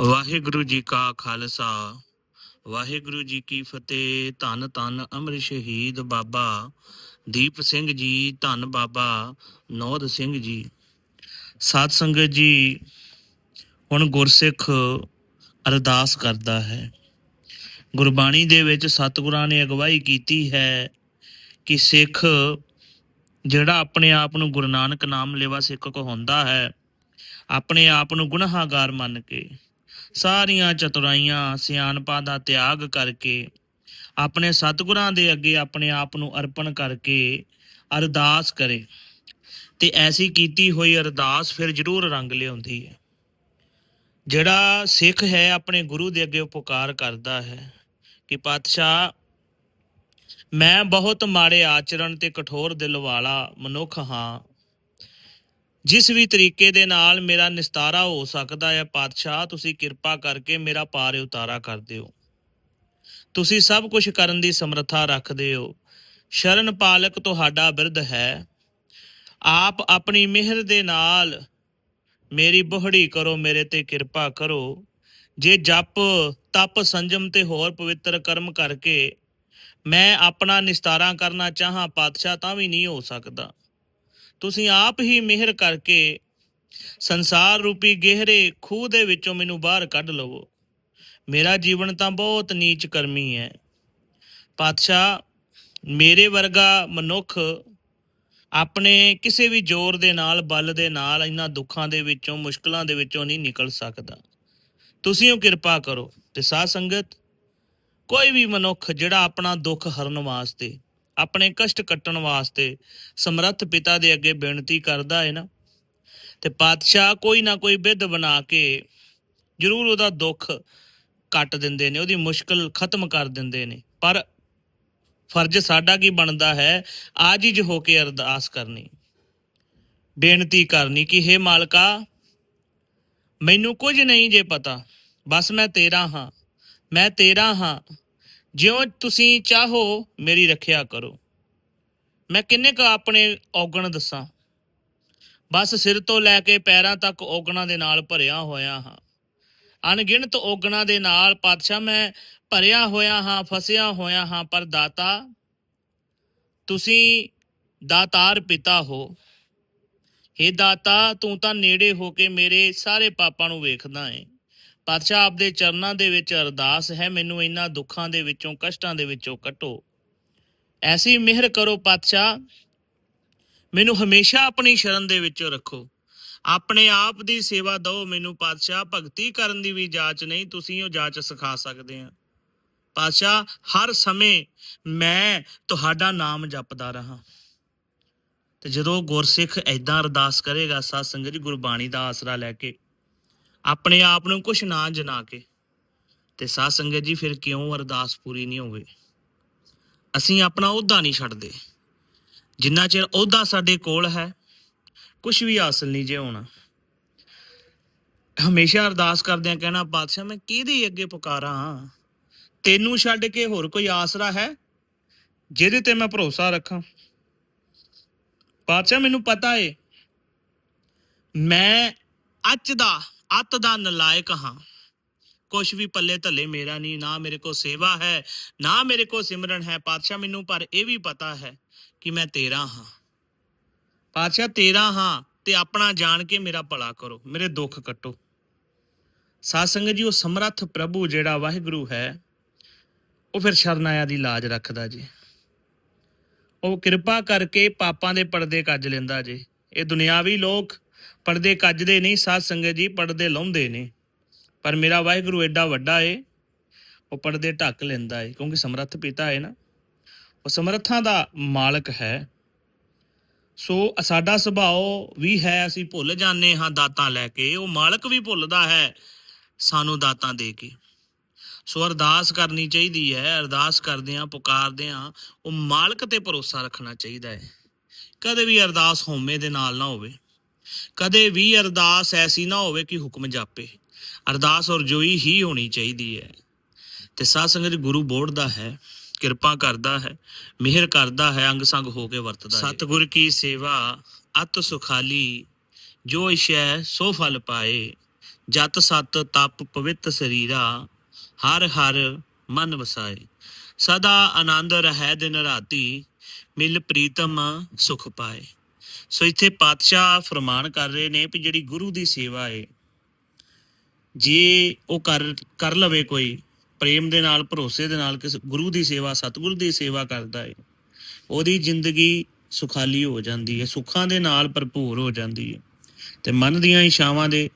ਵਾਹਿਗੁਰੂ ਜੀ ਕਾ ਖਾਲਸਾ। ਵਾਹਿਗੁਰੂ ਜੀ ਕੀ ਫਤਿਹ। ਧੰਨ ਧੰਨ ਅਮਰ ਸ਼ਹੀਦ ਬਾਬਾ ਦੀਪ ਸਿੰਘ ਜੀ। ਧੰਨ ਬਾਬਾ ਨੌਦ ਸਿੰਘ ਜੀ। ਸਾਧ ਸੰਗਤ ਜੀ, ਹੁਣ ਗੁਰਸਿੱਖ ਅਰਦਾਸ ਕਰਦਾ ਹੈ। ਗੁਰਬਾਣੀ ਦੇ ਵਿੱਚ ਸਤਿਗੁਰਾਂ ਨੇ ਅਗਵਾਈ ਕੀਤੀ ਹੈ ਕਿ ਸਿੱਖ ਜਿਹੜਾ ਆਪਣੇ ਆਪ ਨੂੰ ਗੁਰੂ ਨਾਨਕ ਨਾਮ ਲੇਵਾ ਸਿੱਖ ਕਹਾਉਂਦਾ ਹੈ, ਆਪਣੇ ਆਪ ਨੂੰ ਗੁਨਾਹਗਾਰ ਮੰਨ ਕੇ ਸਾਰੀਆਂ ਚਤੁਰਾਈਆਂ ਸਿਆਣਪਾਂ ਦਾ ਤਿਆਗ ਕਰਕੇ, ਆਪਣੇ ਸਤਿਗੁਰਾਂ ਦੇ ਅੱਗੇ ਆਪਣੇ ਆਪ ਨੂੰ ਅਰਪਣ ਕਰਕੇ ਅਰਦਾਸ ਕਰੇ। ਤੇ ਐਸੀ ਕੀਤੀ ਹੋਈ ਅਰਦਾਸ ਫਿਰ ਜ਼ਰੂਰ ਰੰਗ ਲਿਆਉਂਦੀ ਹੈ। ਜਿਹੜਾ ਸਿੱਖ ਹੈ ਆਪਣੇ ਗੁਰੂ ਦੇ ਅੱਗੇ ਉਪਕਾਰ ਕਰਦਾ ਹੈ ਕਿ ਪਾਤਸ਼ਾਹ, ਮੈਂ ਬਹੁਤ ਮਾੜੇ ਆਚਰਣ ਤੇ ਕਠੋਰ ਦਿਲ ਵਾਲਾ ਮਨੁੱਖ ਹਾਂ। ਜਿਸ ਵੀ ਤਰੀਕੇ ਦੇ ਨਾਲ ਮੇਰਾ ਨਿਸਤਾਰਾ ਹੋ ਸਕਦਾ ਹੈ, ਪਾਤਸ਼ਾਹ, ਤੁਸੀਂ ਕਿਰਪਾ ਕਰਕੇ ਮੇਰਾ ਪਾਰ ਉਤਾਰਾ ਕਰ ਦਿਓ। ਤੁਸੀਂ ਸਭ ਕੁਝ ਕਰਨ ਦੀ ਸਮਰੱਥਾ ਰੱਖਦੇ ਹੋ। ਸ਼ਰਨ ਪਾਲਕ ਤੁਹਾਡਾ ਬਿਰਧ ਹੈ। ਆਪ ਆਪਣੀ ਮਿਹਰ ਦੇ ਨਾਲ ਮੇਰੀ ਬੋਹੜੀ ਕਰੋ, ਮੇਰੇ ਤੇ ਕਿਰਪਾ ਕਰੋ। ਜੇ ਜਪ, ਤਪ, ਸੰਜਮ ਤੇ ਹੋਰ ਪਵਿੱਤਰ ਕਰਮ ਕਰਕੇ ਮੈਂ ਆਪਣਾ ਨਿਸਤਾਰਾ ਕਰਨਾ ਚਾਹਾਂ, ਪਾਤਸ਼ਾਹ, ਤਾਂ ਵੀ ਨਹੀਂ ਹੋ ਸਕਦਾ। ਤੁਸੀਂ ਆਪ ਹੀ ਮਿਹਰ ਕਰਕੇ ਸੰਸਾਰ ਰੂਪੀ ਗਹਿਰੇ ਖੂਹ ਦੇ ਵਿੱਚੋਂ ਮੈਨੂੰ ਬਾਹਰ ਕੱਢ ਲਵੋ। ਮੇਰਾ ਜੀਵਨ ਤਾਂ ਬਹੁਤ ਨੀਚ ਕਰਮੀ ਹੈ। ਪਾਤਸ਼ਾਹ, ਮੇਰੇ ਵਰਗਾ ਮਨੁੱਖ ਆਪਣੇ ਕਿਸੇ ਵੀ ਜ਼ੋਰ ਦੇ ਨਾਲ, ਬਲ ਦੇ ਨਾਲ ਇਹਨਾਂ ਦੁੱਖਾਂ ਦੇ ਵਿੱਚੋਂ, ਮੁਸ਼ਕਲਾਂ ਦੇ ਵਿੱਚੋਂ ਨਹੀਂ ਨਿਕਲ ਸਕਦਾ। ਤੁਸੀਂ ਉਹ ਕਿਰਪਾ ਕਰੋ ਤੇ ਸਾਧ ਸੰਗਤ, ਕੋਈ ਵੀ ਮਨੁੱਖ ਜਿਹੜਾ ਆਪਣਾ ਦੁੱਖ ਹਰਨ ਵਾਸਤੇ ਆਪਣੇ ਕਸ਼ਟ ਕੱਟਣ ਵਾਸਤੇ ਸਮਰੱਥ ਪਿਤਾ ਦੇ ਅੱਗੇ ਬੇਨਤੀ ਕਰਦਾ ਹੈ ਨਾ। ਤੇ ਪਾਤਸ਼ਾਹ ਕੋਈ ਨਾ ਕੋਈ ਵਿਧ ਬਣਾ ਕੇ ਜ਼ਰੂਰ ਉਹਦਾ ਦੁੱਖ ਕੱਟ ਦਿੰਦੇ ਨੇ, ਉਹਦੀ ਮੁਸ਼ਕਲ ਖਤਮ ਕਰ ਦਿੰਦੇ ਨੇ। ਪਰ ਫਰਜ਼ ਸਾਡਾ ਕੀ ਬਣਦਾ ਹੈ? ਆਜਿਜ ਹੋ ਕੇ ਅਰਦਾਸ ਕਰਨੀ। ਬੇਨਤੀ ਕਰਨੀ ਕਿ हे ਮਾਲਕਾ, ਮੈਨੂੰ ਕੁਝ ਨਹੀਂ ਜੇ ਪਤਾ, ਬਸ ਮੈਂ ਤੇਰਾ ਹਾਂ, ਮੈਂ ਤੇਰਾ ਹਾਂ। ਜਿਉਂ ਤੁਸੀਂ ਚਾਹੋ, ਮੇਰੀ ਰੱਖਿਆ ਕਰੋ। ਮੈਂ ਕਿੰਨੇ ਕ ਆਪਣੇ ਔਗਣ ਦੱਸਾਂ? ਬਸ ਸਿਰ ਤੋਂ ਲੈ ਕੇ ਪੈਰਾਂ ਤੱਕ ਔਗਣਾਂ ਦੇ ਨਾਲ ਭਰਿਆ ਹੋਇਆ ਹਾਂ। ਅਣਗਿਣਤ ਔਗਣਾਂ ਦੇ ਨਾਲ ਪਾਤਸ਼ਾਹ ਮੈਂ ਭਰਿਆ ਹੋਇਆ ਹਾਂ, ਫਸਿਆ ਹੋਇਆ ਹਾਂ, ਪਰ ਦਾਤਾ, ਤੁਸੀਂ ਦਾਤਾਰ ਪਿਤਾ ਹੋ। हे ਦਾਤਾ, ਤੂੰ ਤਾਂ ਨੇੜੇ ਹੋ ਕੇ ਮੇਰੇ ਸਾਰੇ ਪਾਪਾਂ ਨੂੰ ਵੇਖਦਾ ਏ ਪਾਤਸ਼ਾਹ ਆਪਦੇ ਚਰਨਾਂ ਦੇ ਵਿੱਚ ਅਰਦਾਸ ਹੈ, ਮੈਨੂੰ ਇਹਨਾਂ ਦੁੱਖਾਂ ਦੇ ਵਿੱਚੋਂ, ਕਸ਼ਟਾਂ ਦੇ ਵਿੱਚੋਂ ਕੱਟੋ। ਐਸੀ ਮਿਹਰ ਕਰੋ ਪਾਤਸ਼ਾਹ ਮੈਨੂੰ ਹਮੇਸ਼ਾ ਆਪਣੀ ਸ਼ਰਨ ਦੇ ਵਿੱਚ ਰੱਖੋ। ਆਪਣੇ ਆਪ ਦੀ ਸੇਵਾ ਦਿਓ, ਮੈਨੂੰ ਪਾਤਸ਼ਾਹ ਭਗਤੀ ਕਰਨ ਦੀ ਵੀ ਜਾਚ ਨਹੀਂ, ਤੁਸੀਂ ਉਹ ਜਾਚ ਸਿਖਾ ਸਕਦੇ ਆ। ਪਾਤਸ਼ਾਹ ਹਰ ਸਮੇਂ ਮੈਂ ਤੁਹਾਡਾ ਨਾਮ ਜਪਦਾ ਰਹਾ। ਤੇ ਜਦੋਂ ਗੁਰਸਿੱਖ ਐਦਾਂ ਅਰਦਾਸ ਕਰੇਗਾ ਸਾਧ ਸੰਗਤ ਜੀ, ਗੁਰਬਾਣੀ ਦਾ ਆਸਰਾ ਲੈ ਕੇ ਆਪਣੇ ਆਪ ਨੂੰ ਕੁਛ ਨਾ ਜਨਾ ਕੇ। ਤੇ ਸਾਧ ਸੰਗਤ ਜੀ, ਫਿਰ ਕਿਉਂ ਅਰਦਾਸ ਪੂਰੀ ਨਹੀਂ ਹੋਵੇ? ਅਸੀਂ ਆਪਣਾ ਅਹੁਦਾ ਨਹੀਂ ਛੱਡਦੇ। ਜਿੰਨਾ ਚਿਰ ਅਹੁਦਾ ਸਾਡੇ ਕੋਲ ਹੈ ਕੁਝ ਵੀ ਹਾਸਲ ਨਹੀਂ ਜੇ ਹੋਣਾ। ਹਮੇਸ਼ਾ ਅਰਦਾਸ ਕਰਦਿਆਂ ਕਹਿਣਾ ਪਾਤਸ਼ਾਹ ਮੈਂ ਕਿਹਦੇ ਅੱਗੇ ਪੁਕਾਰਾਂ? ਤੈਨੂੰ ਛੱਡ ਕੇ ਹੋਰ ਕੋਈ ਆਸਰਾ ਹੈ? ਜਿਹਦੇ ਤੇ ਮੈਂ ਭਰੋਸਾ ਰੱਖਾਂ? ਪਾਤਸ਼ਾਹ ਮੈਨੂੰ ਪਤਾ ਏ, ਮੈਂ ਅੱਜ ਦਾ ਅੱਤ ਦਾ ਨਲਾਇਕ ਹਾਂ। ਕੁਛ ਵੀ ਪੱਲੇ ਧੱਲੇ ਮੇਰਾ ਨਹੀਂ ਨਾ ਮੇਰੇ ਕੋ ਸੇਵਾ ਹੈ, ਨਾ ਮੇਰੇ ਕੋ ਸਿਮਰਨ ਹੈ। ਪਾਤਸ਼ਾਹ ਮੈਨੂੰ, ਪਰ ਇਹ ਵੀ ਪਤਾ ਹੈ ਕਿ ਮੈਂ ਤੇਰਾ ਹਾਂ। ਪਾਤਸ਼ਾਹ, ਤੇਰਾ ਹਾਂ ਤੇ ਆਪਣਾ ਜਾਣ ਕੇ ਮੇਰਾ ਭਲਾ ਕਰੋ, ਮੇਰੇ ਦੁੱਖ ਕੱਟੋ। ਸਾਧ ਜੀ, ਉਹ ਸਮਰੱਥ ਪ੍ਰਭੂ ਜਿਹੜਾ ਵਾਹਿਗੁਰੂ ਹੈ, ਉਹ ਫਿਰ ਸ਼ਰਨਾਇਆ ਦੀ ਲਾਜ ਰੱਖਦਾ ਜੀ। ਉਹ ਕਿਰਪਾ ਕਰਕੇ ਪਾਪਾਂ ਦੇ ਪਰਦੇ ਕੱਜ ਲੈਂਦਾ ਜੀ। ਇਹ ਦੁਨਿਆਵੀ ਲੋਕ ਪਰਦੇ ਕੱਜਦੇ ਨਹੀਂ, ਸਾਧ ਸੰਗਤ ਜੀ ਪਰਦੇ ਲਾਉਂਦੇ ਨੇ ਪਰ ਮੇਰਾ ਵਾਹਿਗੁਰੂ ਐਡਾ ਵੱਡਾ ਏ, ਉਹ ਪਰਦੇ ਢੱਕ ਲੈਂਦਾ ਏ, ਕਿਉਂਕਿ ਸਮਰੱਥ ਪਿਤਾ ਏ ਨਾ। ਉਹ ਸਮਰੱਥਾਂ ਦਾ ਮਾਲਕ ਹੈ। ਸੋ ਸਾਡਾ ਸੁਭਾਅ ਵੀ ਹੈ, ਅਸੀਂ ਭੁੱਲ ਜਾਂਦੇ ਹਾਂ ਦਾਤਾਂ ਲੈ ਕੇ, ਉਹ ਮਾਲਕ ਵੀ ਭੁੱਲਦਾ ਹੈ ਸਾਨੂੰ ਦਾਤਾਂ ਦੇ ਕੇ। ਸੋ ਅਰਦਾਸ ਕਰਨੀ ਚਾਹੀਦੀ ਹੈ, ਅਰਦਾਸ ਕਰਦੇ ਆਂ ਪੁਕਾਰਦੇ ਆਂ ਉਹ ਮਾਲਕ ਤੇ ਭਰੋਸਾ ਰੱਖਣਾ ਚਾਹੀਦਾ ਹੈ। ਕਦੇ ਵੀ ਅਰਦਾਸ ਹਉਮੈ ਦੇ ਨਾਲ ਨਾ ਹੋਵੇ। ਕਦੇ ਵੀ ਅਰਦਾਸ ਐਸੀ ਨਾ ਹੋਵੇ ਕਿ ਹੁਕਮ ਜਾਪੇ। ਅਰਦਾਸ ਔਰ ਜੋਈ ਹੀ ਹੋਣੀ ਚਾਹੀਦੀ ਹੈ। ਤੇ ਸਾਧ ਸੰਗਤ ਗੁਰੂ ਬੋੜਦਾ ਹੈ, ਕਿਰਪਾ ਕਰਦਾ ਹੈ, ਮਿਹਰ ਕਰਦਾ ਹੈ ਅੰਗ ਸੰਗ ਹੋ ਕੇ ਵਰਤਦਾ ਹੈ। ਸਤਿਗੁਰ ਕੀ ਸੇਵਾ, ਅਤ ਸੁਖਾਲੀ, ਜੋ ਇਸ਼ੈ ਸੋ ਫਲ ਪਾਏ। ਜਤ ਸਤ ਤਪ ਪਵਿੱਤ ਸਰੀਰਾ, ਹਰ ਹਰ ਮਨ ਵਸਾਏ। ਸਦਾ ਆਨੰਦ ਰਹੈ ਦਿਨ ਰਾਤੀ, ਮਿਲ ਪ੍ਰੀਤਮ ਸੁਖ ਪਾਏ। ਸੋ ਇੱਥੇ ਪਾਤਸ਼ਾਹ ਫਰਮਾਨ ਕਰ ਰਹੇ ਨੇ ਵੀ ਜਿਹੜੀ ਗੁਰੂ ਦੀ ਸੇਵਾ ਹੈ ਜੇ ਉਹ ਕਰ ਕਰ ਲਵੇ ਕੋਈ ਪ੍ਰੇਮ ਦੇ ਨਾਲ ਭਰੋਸੇ ਦੇ ਨਾਲ ਕਿਸ ਗੁਰੂ ਦੀ ਸੇਵਾ ਸਤਿਗੁਰੂ ਦੀ ਸੇਵਾ ਕਰਦਾ ਹੈ ਉਹਦੀ ਜ਼ਿੰਦਗੀ ਸੁਖਾਲੀ ਹੋ ਜਾਂਦੀ ਹੈ ਸੁੱਖਾਂ ਦੇ ਨਾਲ ਭਰਪੂਰ ਹੋ ਜਾਂਦੀ ਹੈ ਤੇ ਮਨ ਦੀਆਂ ਇਛਾਵਾਂ ਦੇ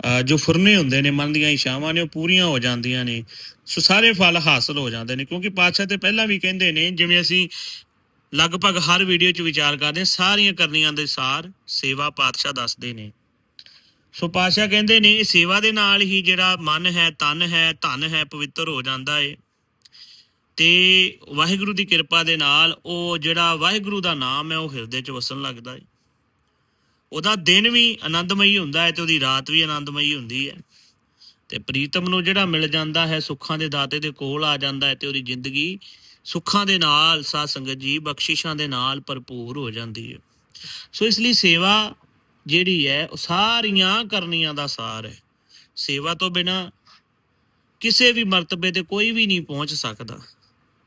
ਅਹ, ਜੋ ਫੁਰਨੇ ਹੁੰਦੇ ਨੇ ਮਨ ਦੀਆਂ ਇਛਾਵਾਂ ਨੇ ਉਹ ਪੂਰੀਆਂ ਹੋ ਜਾਂਦੀਆਂ ਨੇ। ਸੋ ਸਾਰੇ ਫਲ ਹਾਸਲ ਹੋ ਜਾਂਦੇ ਨੇ ਕਿਉਂਕਿ ਪਾਤਸ਼ਾਹ ਤੇ ਪਹਿਲਾਂ ਵੀ ਕਹਿੰਦੇ ਨੇ ਜਿਵੇਂ ਅਸੀਂ ਲਗਭਗ ਹਰ ਵੀਡੀਓ 'ਚ ਵਿਚਾਰ ਕਰਦੇ ਸਾਰੀਆਂ ਕਰਨੀਆਂ ਦੇ ਸਾਰ ਸੇਵਾ ਪਾਤਸ਼ਾਹ ਦੱਸਦੇ ਨੇ। ਸੋ ਪਾਤਸ਼ਾਹ ਕਹਿੰਦੇ ਨੇ ਸੇਵਾ ਦੇ ਨਾਲ ਹੀ ਜਿਹੜਾ ਮਨ ਹੈ, ਤਨ ਹੈ, ਧਨ ਹੈ, ਪਵਿੱਤਰ ਹੋ ਜਾਂਦਾ ਏ। ਤੇ ਵਾਹਿਗੁਰੂ ਦੀ ਕਿਰਪਾ ਦੇ ਨਾਲ ਉਹ ਜਿਹੜਾ ਵਾਹਿਗੁਰੂ ਦਾ ਨਾਮ ਹੈ, ਉਹ ਹਿਰਦੇ 'ਚ ਵਸਣ ਲੱਗਦਾ ਏ। ਉਹਦਾ ਦਿਨ ਵੀ ਆਨੰਦਮਈ ਹੁੰਦਾ ਹੈ ਤੇ ਉਹਦੀ ਰਾਤ ਵੀ ਆਨੰਦਮਈ ਹੁੰਦੀ ਹੈ ਤੇ ਪ੍ਰੀਤਮ ਨੂੰ ਜਿਹੜਾ ਮਿਲ ਜਾਂਦਾ ਹੈ, ਸੁੱਖਾਂ ਦੇ ਦਾਤੇ ਦੇ ਕੋਲ ਆ ਜਾਂਦਾ ਹੈ ਤੇ ਉਹਦੀ ਜ਼ਿੰਦਗੀ ਸੁੱਖਾਂ ਦੇ ਨਾਲ ਸਾਧ ਸੰਗਤ ਜੀ, ਬਖਸ਼ਿਸ਼ਾਂ ਦੇ ਨਾਲ ਭਰਪੂਰ ਹੋ ਜਾਂਦੀ ਹੈ। ਸੋ ਇਸ ਲਈ ਸੇਵਾ ਜਿਹੜੀ ਹੈ, ਉਹ ਸਾਰੀਆਂ ਕਰਨੀਆਂ ਦਾ ਸਾਰ ਹੈ। ਸੇਵਾ ਤੋਂ ਬਿਨਾ ਕਿਸੇ ਵੀ ਮਰਤਬੇ ਤੇ ਕੋਈ ਵੀ ਨਹੀਂ ਪਹੁੰਚ ਸਕਦਾ।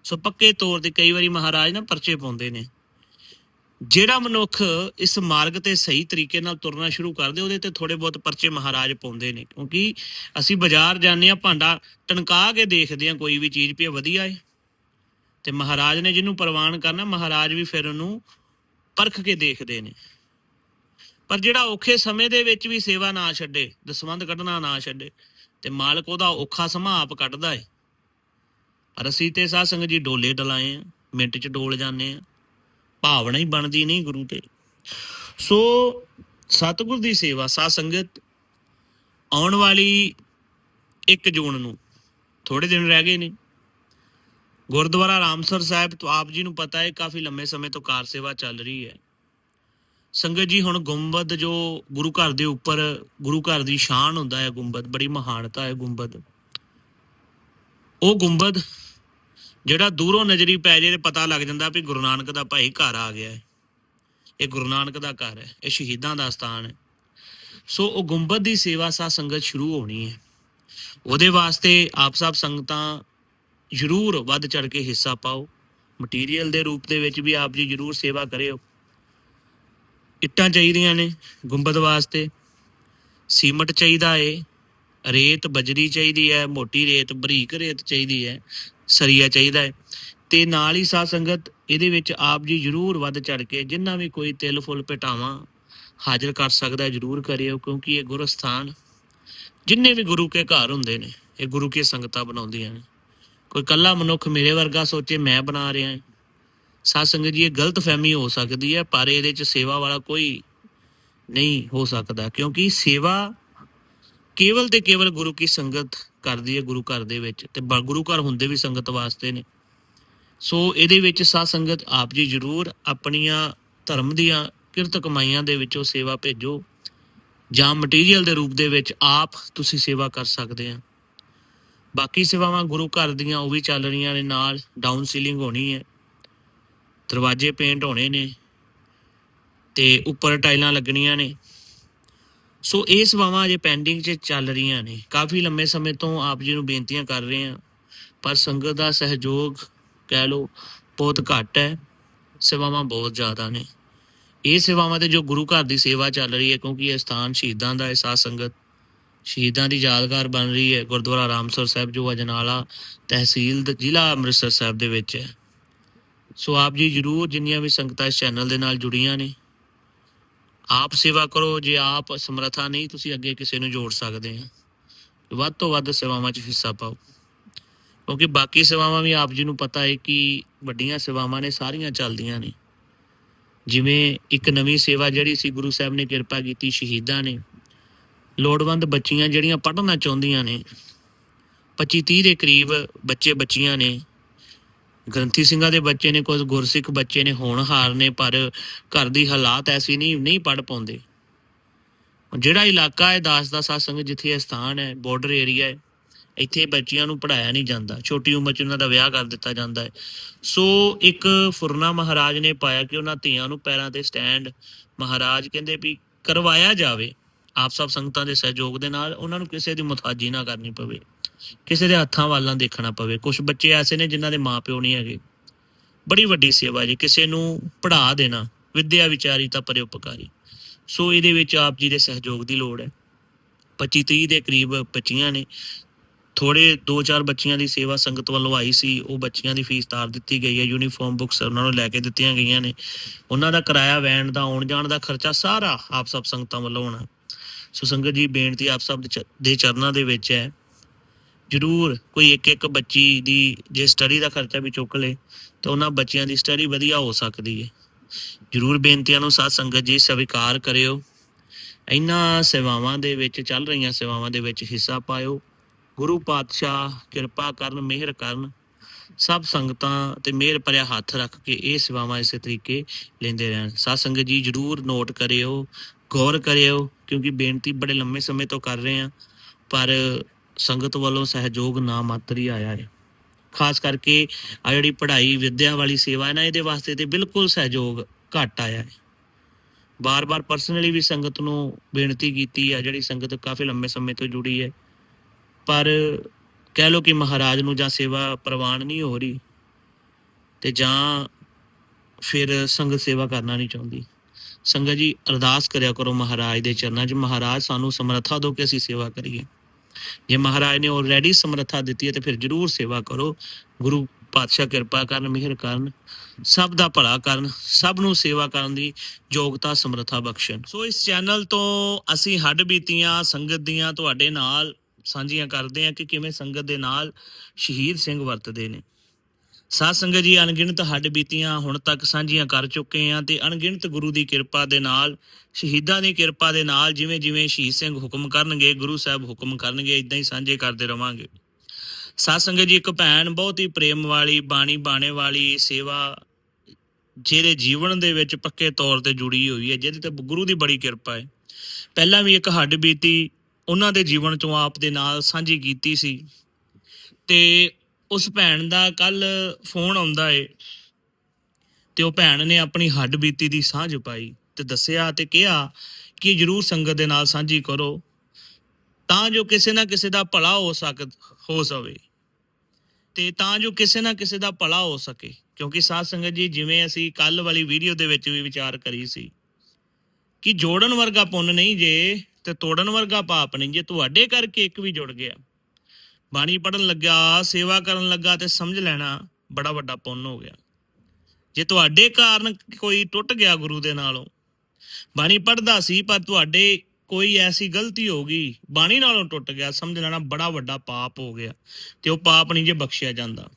ਸੋ ਪੱਕੇ ਤੌਰ ਤੇ ਕਈ ਵਾਰੀ ਮਹਾਰਾਜ ਨਾ ਪਰਚੇ ਪਾਉਂਦੇ ਨੇ। ਜਿਹੜਾ ਮਨੁੱਖ ਇਸ ਮਾਰਗ ਤੇ ਸਹੀ ਤਰੀਕੇ ਨਾਲ ਤੁਰਨਾ ਸ਼ੁਰੂ ਕਰਦੇ, ਉਹਦੇ ਤੇ ਥੋੜੇ ਬਹੁਤ ਪਰਚੇ ਮਹਾਰਾਜ ਪਾਉਂਦੇ ਨੇ। ਕਿਉਂਕਿ ਅਸੀਂ ਬਾਜ਼ਾਰ ਜਾਂਦੇ ਆ ਭਾਂਡਾ ਟਣਕਾ ਕੇ ਦੇਖਦੇ ਆ ਕੋਈ ਵੀ ਚੀਜ਼ ਵੀ ਵਧੀਆ ਹੈ। ਤੇ ਮਹਾਰਾਜ ਨੇ ਜਿਹਨੂੰ ਪ੍ਰਵਾਨ ਕਰਨਾ, ਮਹਾਰਾਜ ਵੀ ਫਿਰ ਉਹਨੂੰ ਪਰਖ ਕੇ ਦੇਖਦੇ ਨੇ। ਪਰ ਜਿਹੜਾ ਔਖੇ ਸਮੇਂ ਦੇ ਵਿੱਚ ਵੀ ਸੇਵਾ ਨਾ ਛੱਡੇ ਦਸਵੰਦ ਕੱਢਣਾ ਨਾ ਛੱਡੇ, ਤੇ ਮਾਲਕ ਉਹਦਾ ਔਖਾ ਸਮਾਂ ਆਪ ਕੱਢਦਾ ਏ। ਪਰ ਅਸੀਂ ਤੇ ਸਾਧ ਸੰਗਤ ਜੀ ਡੋਲੇ ਡਲਾਏ ਆ, ਮਿੰਟ ਚ ਡੋਲ ਜਾਂਦੇ ਆ, ਭਾਵਨਾ ਹੀ ਬਣਦੀ ਨਹੀਂ ਗੁਰੂ ਤੇ। ਸੋ ਸਤਿਗੁਰ ਦੀ ਸੇਵਾ ਸਾਧ ਸੰਗਤ ਆਉਣ ਵਾਲੀ 1 ਜੂਨ ਨੂੰ ਥੋੜੇ ਦਿਨ ਰਹਿ ਗਏ ਨੇ। ਗੁਰਦੁਆਰਾ ਰਾਮਸਰ ਸਾਹਿਬ, ਤੋਂ ਆਪ ਜੀ ਨੂੰ ਪਤਾ ਹੈ, ਕਾਫੀ ਲੰਮੇ ਸਮੇਂ ਤੋਂ ਕਾਰ ਸੇਵਾ ਚੱਲ ਰਹੀ ਹੈ। ਸੰਗਤ ਜੀ, ਹੁਣ ਗੁੰਬਦ ਜੋ ਗੁਰੂ ਘਰ ਦੇ ਉੱਪਰ, ਗੁਰੂ ਘਰ ਦੀ ਸ਼ਾਨ ਹੁੰਦਾ ਹੈ ਗੁੰਬਦ, ਬੜੀ ਮਹਾਨਤਾ ਹੈ ਗੁੰਬਦ। ਉਹ ਗੁੰਬਦ ਜਿਹੜਾ ਦੂਰੋਂ ਨਜ਼ਰੀ ਪੈ ਜੇ ਤੇ ਪਤਾ ਲੱਗ ਜਾਂਦਾ ਵੀ ਗੁਰੂ ਨਾਨਕ ਦਾ ਭਾਈ ਘਰ ਆ ਗਿਆ ਹੈ। ਇਹ ਗੁਰੂ ਨਾਨਕ ਦਾ ਘਰ ਹੈ, ਇਹ ਸ਼ਹੀਦਾਂ ਦਾ ਸਥਾਨ ਹੈ। ਸੋ ਉਹ ਗੁੰਬਦ ਦੀ ਸੇਵਾ ਸਾ ਸੰਗਤ ਸ਼ੁਰੂ ਹੋਣੀ ਹੈ। ਉਹਦੇ ਵਾਸਤੇ ਆਪ ਸਭ ਸੰਗਤਾਂ ਜ਼ਰੂਰ ਵੱਧ ਚੜ ਕੇ ਹਿੱਸਾ ਪਾਓ। ਮਟੀਰੀਅਲ ਦੇ ਰੂਪ ਦੇ ਵਿੱਚ ਵੀ ਆਪ ਜੀ ਜ਼ਰੂਰ ਸੇਵਾ ਕਰਿਓ। ਇੱਟਾਂ ਚਾਹੀਦੀਆਂ ਨੇ ਗੁੰਬਦ ਵਾਸਤੇ। ਸੀਮਟ ਚਾਹੀਦਾ ਏ, ਰੇਤ ਬਜਰੀ ਚਾਹੀਦੀ ਹੈ, ਮੋਟੀ ਰੇਤ, ਬਰੀਕ ਰੇਤ ਚਾਹੀਦੀ ਹੈ, ਸਰੀਆ ਚਾਹੀਦਾ ਹੈ। ਤੇ ਨਾਲ ਹੀ ਸਾਧ ਸੰਗਤ, ਇਹਦੇ ਵਿੱਚ ਆਪ ਜੀ ਜ਼ਰੂਰ ਵੱਧ ਚੜ ਕੇ ਜਿੰਨਾ ਵੀ ਕੋਈ ਤਿਲ ਫੁੱਲ ਪਟਾਵਾਂ ਹਾਜ਼ਰ ਕਰ ਸਕਦਾ ਜ਼ਰੂਰ ਕਰਿਓ, ਕਿਉਂਕਿ ਇਹ ਗੁਰਸਥਾਨ ਜਿੰਨੇ ਵੀ ਗੁਰੂ ਕੇ ਘਰ ਹੁੰਦੇ ਨੇ, ਇਹ ਗੁਰੂ ਕੀ ਸੰਗਤਾਂ ਬਣਾਉਂਦੀਆਂ ਨੇ। ਕੋਈ ਕੱਲਾ ਮਨੁੱਖ ਮੇਰੇ ਵਰਗਾ ਸੋਚੇ ਮੈਂ ਬਣਾ ਰਿਹਾ ਹਾਂ। ਸਾਧ ਸੰਗਤ ਜੀ, ਇਹ ਗਲਤ ਫਹਿਮੀ ਹੋ ਸਕਦੀ ਹੈ, ਪਰ ਇਹਦੇ ਚ ਸੇਵਾ ਵਾਲਾ ਕੋਈ ਨਹੀਂ ਹੋ ਸਕਦਾ, ਕਿਉਂਕਿ ਸੇਵਾ ਕੇਵਲ ਤੇ ਕੇਵਲ ਗੁਰੂ ਕੀ ਸੰਗਤ ਕਰਦੀ ਹੈ, ਗੁਰੂ ਘਰ ਦੇ ਵਿੱਚ ਤੇ ਬ- ਗੁਰੂ ਘਰ ਹੁੰਦੇ ਵੀ ਸੰਗਤ ਵਾਸਤੇ ਨੇ। ਸੋ ਇਹਦੇ ਵਿੱਚ ਸਾਧ ਸੰਗਤ ਆਪ ਜੀ ਜ਼ਰੂਰ ਆਪਣੀਆਂ ਧਰਮ ਦੀਆਂ ਕਿਰਤ ਕਮਾਈਆਂ ਦੇ ਵਿੱਚੋਂ ਸੇਵਾ ਭੇਜੋ, ਜਾਂ ਮਟੀਰੀਅਲ ਦੇ ਰੂਪ ਦੇ ਵਿੱਚ ਆਪ ਤੁਸੀਂ ਸੇਵਾ ਕਰ ਸਕਦੇ ਆ ਬਾਕੀ ਸੇਵਾਵਾਂ ਗੁਰੂ ਘਰ ਦੀਆਂ ਉਹ ਵੀ ਚੱਲ ਰਹੀਆਂ ਨੇ, ਨਾਲ ਡਾਊਨ ਸੀਲਿੰਗ ਹੋਣੀ ਹੈ, ਦਰਵਾਜ਼ੇ ਪੇਂਟ ਹੋਣੇ ਨੇ ਤੇ ਉੱਪਰ ਟਾਈਲਾਂ ਲੱਗਣੀਆਂ ਨੇ। ਸੋ ਇਹ ਸੇਵਾਵਾਂ ਅਜੇ ਪੈਂਡਿੰਗ 'ਚ ਚੱਲ ਰਹੀਆਂ ਨੇ। ਕਾਫੀ ਲੰਮੇ ਸਮੇਂ ਤੋਂ ਆਪ ਜੀ ਨੂੰ ਬੇਨਤੀਆਂ ਕਰ ਰਹੇ ਹਾਂ, ਪਰ ਸੰਗਤ ਦਾ ਸਹਿਯੋਗ ਕਹਿ ਲਓ ਬਹੁਤ ਘੱਟ ਹੈ, ਸੇਵਾਵਾਂ ਬਹੁਤ ਜ਼ਿਆਦਾ ਨੇ। ਇਹ ਸੇਵਾਵਾਂ ਤੇ ਜੋ ਗੁਰੂ ਘਰ ਦੀ ਸੇਵਾ ਚੱਲ ਰਹੀ ਹੈ, ਕਿਉਂਕਿ ਇਹ ਸਥਾਨ ਸ਼ਹੀਦਾਂ ਦਾ ਹੈ, ਸਾਧ ਸੰਗਤ। ਸ਼ਹੀਦਾਂ ਦੀ ਯਾਦਗਾਰ ਬਣ ਰਹੀ ਹੈ ਗੁਰਦੁਆਰਾ ਰਾਮਸਰ ਸਾਹਿਬ, ਜੋ ਅਜਨਾਲਾ ਤਹਿਸੀਲ ਜ਼ਿਲ੍ਹਾ ਅੰਮ੍ਰਿਤਸਰ ਸਾਹਿਬ ਦੇ ਵਿੱਚ ਹੈ। ਸੋ ਆਪ ਜੀ ਜਰੂਰ ਜਿੰਨੀਆਂ ਵੀ ਸੰਗਤਾਂ ਇਸ ਚੈਨਲ ਦੇ ਨਾਲ ਜੁੜੀਆਂ ਨੇ, ਆਪ ਸੇਵਾ ਕਰੋ, ਜੇ ਆਪ ਸਮਰੱਥਾ ਨਹੀਂ, ਤੁਸੀਂ ਅੱਗੇ ਕਿਸੇ ਨੂੰ ਜੋੜ ਸਕਦੇ ਆ ਵੱਧ ਤੋਂ ਵੱਧ ਸੇਵਾਵਾਂ 'ਚ ਹਿੱਸਾ ਪਾਓ। ਕਿਉਂਕਿ ਬਾਕੀ ਸੇਵਾਵਾਂ ਵੀ ਆਪ ਜੀ ਨੂੰ ਪਤਾ ਹੈ ਕਿ ਵੱਡੀਆਂ ਸੇਵਾਵਾਂ ਨੇ, ਸਾਰੀਆਂ ਚੱਲਦੀਆਂ ਨੇ। ਜਿਵੇਂ ਇੱਕ ਨਵੀਂ ਸੇਵਾ ਜਿਹੜੀ ਸੀ, ਗੁਰੂ ਸਾਹਿਬ ਨੇ ਕਿਰਪਾ ਕੀਤੀ ਸ਼ਹੀਦਾਂ ਨੇ ਲੋੜਵੰਦ ਬੱਚੀਆਂ ਜਿਹੜੀਆਂ ਪੜ੍ਹਨਾ ਚਾਹੁੰਦੀਆਂ ਨੇ 25 30 ਦੇ ਕਰੀਬ ਬੱਚੇ ਬੱਚੀਆਂ ਨੇ, ਗ੍ਰੰਥੀ ਸਿੰਘਾਂ ਦੇ ਬੱਚੇ ਨੇ, ਕੁਝ ਗੁਰਸਿੱਖ ਬੱਚੇ ਨੇ ਹੋਣਹਾਰ ਨੇ, ਪਰ ਘਰ ਦੀ ਹਾਲਾਤ ਐਸੀ ਨਹੀਂ ਨਹੀਂ ਪੜ ਪਾਉਂਦੇ। ਜਿਹੜਾ ਇਲਾਕਾ ਹੈ ਦਾਸ ਦਾ ਸਾਸੰਗ ਜਿੱਥੇ ਇਹ ਸਥਾਨ ਹੈ ਬਾਰਡਰ ਏਰੀਆ ਹੈ, ਇੱਥੇ ਬੱਚਿਆਂ ਨੂੰ ਪੜਾਇਆ ਨਹੀਂ ਜਾਂਦਾ। ਛੋਟੀ ਉਮਰ 'ਚ ਉਹਨਾਂ ਦਾ ਵਿਆਹ ਕਰ ਦਿੱਤਾ ਜਾਂਦਾ ਹੈ। ਸੋ ਇੱਕ ਫੁਰਨਾ ਮਹਾਰਾਜ ਨੇ ਪਾਇਆ ਕਿ ਉਹਨਾਂ ਧੀਆਂ ਨੂੰ ਪੈਰਾਂ ਤੇ ਸਟੈਂਡ ਮਹਾਰਾਜ ਕਹਿੰਦੇ ਵੀ ਕਰਵਾਇਆ ਜਾਵੇ। ਆਪ ਸਭ ਸੰਗਤਾਂ ਦੇ ਸਹਿਯੋਗ ਦੇ ਨਾਲ ਉਹਨਾਂ ਨੂੰ ਕਿਸੇ ਦੀ ਮੁਤਾਜੀ ਨਾ ਕਰਨੀ ਪਵੇ, ਕਿਸੇ ਦੇ ਹੱਥਾਂ ਵੱਲਾਂ ਦੇਖਣਾ ਪਵੇ। ਕੁਝ ਬੱਚੇ ਐਸੇ ਨੇ ਜਿਨ੍ਹਾਂ ਦੇ ਮਾਪਿਓ ਨਹੀਂ ਹੈਗੇ। ਬੜੀ ਵੱਡੀ ਸੇਵਾ ਜੀ, ਕਿਸੇ ਨੂੰ ਪੜ੍ਹਾ ਦੇਣਾ, ਵਿਦਿਆ ਵਿਚਾਰੀ ਤਾਂ ਪਰੇ ਸੋ ਇਹਦੇ ਵਿੱਚ ਆਪ ਜੀ ਦੇ ਸਹਿਯੋਗ ਦੀ ਲੋੜ ਹੈ। 25 30 ਦੇ ਕਰੀਬ ਬੱਚੀਆਂ ਨੇ। ਥੋੜੇ 2-4 ਬੱਚੀਆਂ ਦੀ ਸੇਵਾ ਸੰਗਤ ਵੱਲੋਂ ਆਈ ਸੀ। ਉਹ ਬੱਚੀਆਂ ਦੀ ਫੀਸ ਤਾਰ ਦਿੱਤੀ ਗਈ ਹੈ। ਯੂਨੀਫਾਰਮ ਬੁੱਕਸ ਉਹਨਾਂ ਨੂੰ ਲੈ ਕੇ ਦਿੱਤੀਆਂ ਗਈਆਂ ਨੇ। ਉਹਨਾਂ ਦਾ ਕਿਰਾਇਆ, ਵੈਨ ਦਾ ਆਉਣ ਜਾਣ ਦਾ ਖਰਚਾ ਸਾਰਾ ਆਪ ਸਭ ਸੰਗਤਾਂ ਵੱਲੋਂ ਹੋਣਾ। ਸੋ ਸੰਗਤ ਜੀ, ਬੇਨਤੀ ਆਪ ਸਭ ਦੇ ਚਰਨਾਂ ਦੇ ਵਿੱਚ ਹੈ। ਜ਼ਰੂਰ ਕੋਈ ਇੱਕ ਇੱਕ ਬੱਚੀ ਦੀ ਜੇ ਸਟੱਡੀ ਦਾ ਖਰਚਾ ਵੀ ਚੁੱਕ ਲੇ, ਤਾਂ ਉਹਨਾਂ ਬੱਚਿਆਂ ਦੀ ਸਟੱਡੀ ਵਧੀਆ ਹੋ ਸਕਦੀ ਹੈ। ਜ਼ਰੂਰ ਬੇਨਤੀਆਂ ਨੂੰ ਸਾਧ ਸੰਗਤ ਜੀ, ਸਵੀਕਾਰ ਕਰਿਓ। ਇਹਨਾਂ ਸੇਵਾਵਾਂ ਦੇ ਵਿੱਚ, ਚੱਲ ਰਹੀਆਂ ਸੇਵਾਵਾਂ ਦੇ ਵਿੱਚ ਹਿੱਸਾ ਪਾਇਓ। ਗੁਰੂ ਪਾਤਸ਼ਾਹ ਕਿਰਪਾ ਕਰਨ, ਮਿਹਰ ਕਰਨ। ਸਭ ਸੰਗਤਾਂ ਤੇ ਮਿਹਰ ਭਰਿਆ ਹੱਥ ਰੱਖ ਕੇ ਇਹ ਸੇਵਾਵਾਂ ਇਸੇ ਤਰੀਕੇ ਲੈਂਦੇ ਰਹਿਣ। ਸਾਧ ਸੰਗਤ ਜੀ, ਜਰੂਰ ਨੋਟ ਕਰਿਓ। ਗੌਰ ਕਰਿਓ, ਕਿਉਂਕਿ ਬੇਨਤੀ ਬੜੇ ਲੰਮੇ ਸਮੇਂ ਤੋਂ ਕਰ ਰਹੇ ਆ ਪਰ ਸੰਗਤ ਵੱਲੋਂ ਸਹਿਯੋਗ ਨਾ ਮਾਤਰ ਹੀ ਆਇਆ ਹੈ। ਖਾਸ ਕਰਕੇ ਆ ਜਿਹੜੀ ਪੜ੍ਹਾਈ ਵਿਦਿਆ ਵਾਲੀ ਸੇਵਾ ਹੈ ਨਾ, ਇਹਦੇ ਵਾਸਤੇ ਤੇ ਬਿਲਕੁਲ ਸਹਿਯੋਗ ਘੱਟ ਆਇਆ ਹੈ। ਬਾਰ-ਬਾਰ ਪਰਸਨਲੀ ਵੀ ਸੰਗਤ ਨੂੰ ਬੇਨਤੀ ਕੀਤੀ ਆ, ਜਿਹੜੀ ਸੰਗਤ ਕਾਫੀ ਲੰਮੇ ਸਮੇਂ ਤੋਂ ਜੁੜੀ ਹੈ। ਪਰ ਕਹਿ ਲੋ ਕਿ ਮਹਾਰਾਜ ਨੂੰ ਜਾਂ ਸੇਵਾ ਪ੍ਰਵਾਨ ਨਹੀਂ ਹੋ ਰਹੀ, ਤੇ ਜਾਂ ਫਿਰ ਸੰਗਤ ਸੇਵਾ ਕਰਨਾ ਨਹੀਂ ਚਾਹੁੰਦੀ। ਸੰਗਤ ਜੀ ਅਰਦਾਸ ਕਰਿਆ ਕਰੋ ਮਹਾਰਾਜ ਦੇ ਚਰਨਾਂ 'ਚ। ਮਹਾਰਾਜ ਸਾਨੂੰ ਸਮਰੱਥਾ ਦਿਓ ਕਿ ਅਸੀਂ ਸੇਵਾ ਕਰੀਏ। ਜੇ ਮਹਾਰਾਜ ਨੇ ਆਲਰੇਡੀ ਸਮਰੱਥਾ ਦਿੱਤੀ ਹੈ ਤੇ ਫਿਰ ਜਰੂਰ ਸੇਵਾ ਕਰੋ। ਗੁਰੂ ਪਾਤਸ਼ਾਹ ਕਿਰਪਾ ਕਰਨ, ਮਿਹਰ ਕਰਨ, ਸਭ ਦਾ ਭਲਾ ਕਰਨ, ਸਭ ਨੂੰ ਸੇਵਾ ਕਰਨ ਦੀ ਯੋਗਤਾ, ਸਮਰੱਥਾ ਬਖਸ਼ਣ। ਸੋ ਇਸ ਚੈਨਲ ਤੋਂ ਅਸੀਂ ਹੱਡ ਬੀਤੀਆਂ, ਸੰਗਤ ਦੀਆਂ ਤੁਹਾਡੇ ਨਾਲ ਸਾਂਝੀਆਂ ਕਰਦੇ ਹਾਂ ਕਿ ਕਿਵੇਂ ਸੰਗਤ ਦੇ ਨਾਲ ਸ਼ਹੀਦ ਸਿੰਘ ਵਰਤਦੇ ਨੇ। ਸਾਧ ਸੰਗਤ ਜੀ, ਅਣਗਿਣਤ ਹੱਡ ਬੀਤੀਆਂ, ਹੁਣ ਤੱਕ ਸਾਂਝੀਆਂ ਕਰ ਚੁੱਕੇ ਹਾਂ ਤੇ ਅਣਗਿਣਤ ਗੁਰੂ ਦੀ ਕਿਰਪਾ ਦੇ ਨਾਲ, ਸ਼ਹੀਦਾਂ ਦੀ ਕਿਰਪਾ ਦੇ ਨਾਲ ਜਿਵੇਂ ਜਿਵੇਂ ਸ਼ਹੀਦ ਸਿੰਘ ਹੁਕਮ ਕਰਨਗੇ, ਗੁਰੂ ਸਾਹਿਬ ਹੁਕਮ ਕਰਨਗੇ ਇਦਾਂ ਹੀ ਸਾਂਝੇ ਕਰਦੇ ਰਵਾਂਗੇ। ਸਾਧ ਸੰਗਤ ਜੀ, ਇੱਕ ਭੈਣ ਬਹੁਤ ਹੀ ਪ੍ਰੇਮ ਵਾਲੀ, ਬਾਣੀ ਬਾਣੇ ਵਾਲੀ, ਸੇਵਾ ਜਿਹਦੇ ਜੀਵਨ ਦੇ ਵਿੱਚ ਪੱਕੇ ਤੌਰ ਤੇ ਜੁੜੀ ਹੋਈ ਹੈ, ਜਿਹਦੇ ਤੇ ਗੁਰੂ ਦੀ ਬੜੀ ਕਿਰਪਾ ਹੈ। ਪਹਿਲਾਂ ਵੀ ਇੱਕ ਹੱਡ ਬੀਤੀ, ਉਹਨਾਂ ਦੇ ਜੀਵਨ ਚੋਂ ਆਪ ਦੇ ਨਾਲ ਸਾਂਝੀ ਕੀਤੀ ਸੀ ਤੇ ਉਸ ਭੈਣ ਦਾ ਕੱਲ ਫੋਨ ਆਉਂਦਾ ਏ ਤੇ ਉਹ ਭੈਣ ਨੇ ਆਪਣੀ ਹੱਡ ਬੀਤੀ ਦੀ ਸਾਂਝ ਪਾਈ ਤੇ ਦੱਸਿਆ ਤੇ ਕਿਹਾ ਕਿ ਜਰੂਰ ਸੰਗਤ ਦੇ ਨਾਲ ਸਾਂਝੀ ਕਰੋ ਤਾਂ ਜੋ ਕਿਸੇ ਨਾ ਕਿਸੇ ਦਾ ਭਲਾ ਹੋ ਸਕ, ਹੋ ਸਵੇ ਤੇ ਤਾਂ ਜੋ ਕਿਸੇ ਨਾ ਕਿਸੇ ਦਾ ਭਲਾ ਹੋ ਸਕੇ ਕਿਉਂਕਿ ਸਾਧ ਸੰਗਤ ਜੀ ਜਿਵੇਂ ਅਸੀਂ ਕੱਲ ਵਾਲੀ ਵੀਡੀਓ ਦੇ ਵਿੱਚ ਵੀ ਵਿਚਾਰ ਕਰੀ ਸੀ ਕਿ ਜੋੜਨ ਵਰਗਾ ਪੁੰਨ ਨਹੀਂ ਜੇ ਤੇ ਤੋੜਨ ਵਰਗਾ ਪਾਪ ਨਹੀਂ ਜੇ ਤੁਹਾਡੇ ਕਰਕੇ ਇੱਕ ਵੀ ਜੁੜ ਗਿਆ। ਬਾਣੀ ਪੜਨ ਲੱਗਾ, ਸੇਵਾ ਕਰਨ ਲੱਗਾ ਤੇ ਸਮਝ ਲੈਣਾ ਬੜਾ ਵੱਡਾ ਪੁੰਨ ਹੋ ਗਿਆ। ਜੇ ਤੁਹਾਡੇ ਕਾਰਨ ਕੋਈ ਟੁੱਟ ਗਿਆ ਗੁਰੂ ਦੇ ਨਾਲੋਂ, ਬਾਣੀ ਪੜਦਾ ਸੀ, ਪਰ ਤੁਹਾਡੇ ਕੋਈ ਐਸੀ ਗਲਤੀ ਹੋ ਗਈ, ਬਾਣੀ ਨਾਲੋਂ ਟੁੱਟ ਗਿਆ, ਸਮਝ ਲੈਣਾ ਬੜਾ ਵੱਡਾ ਪਾਪ ਹੋ ਗਿਆ ਤੇ ਉਹ ਪਾਪ ਨਹੀਂ ਜੇ ਬਖਸ਼ਿਆ ਜਾਂਦਾ।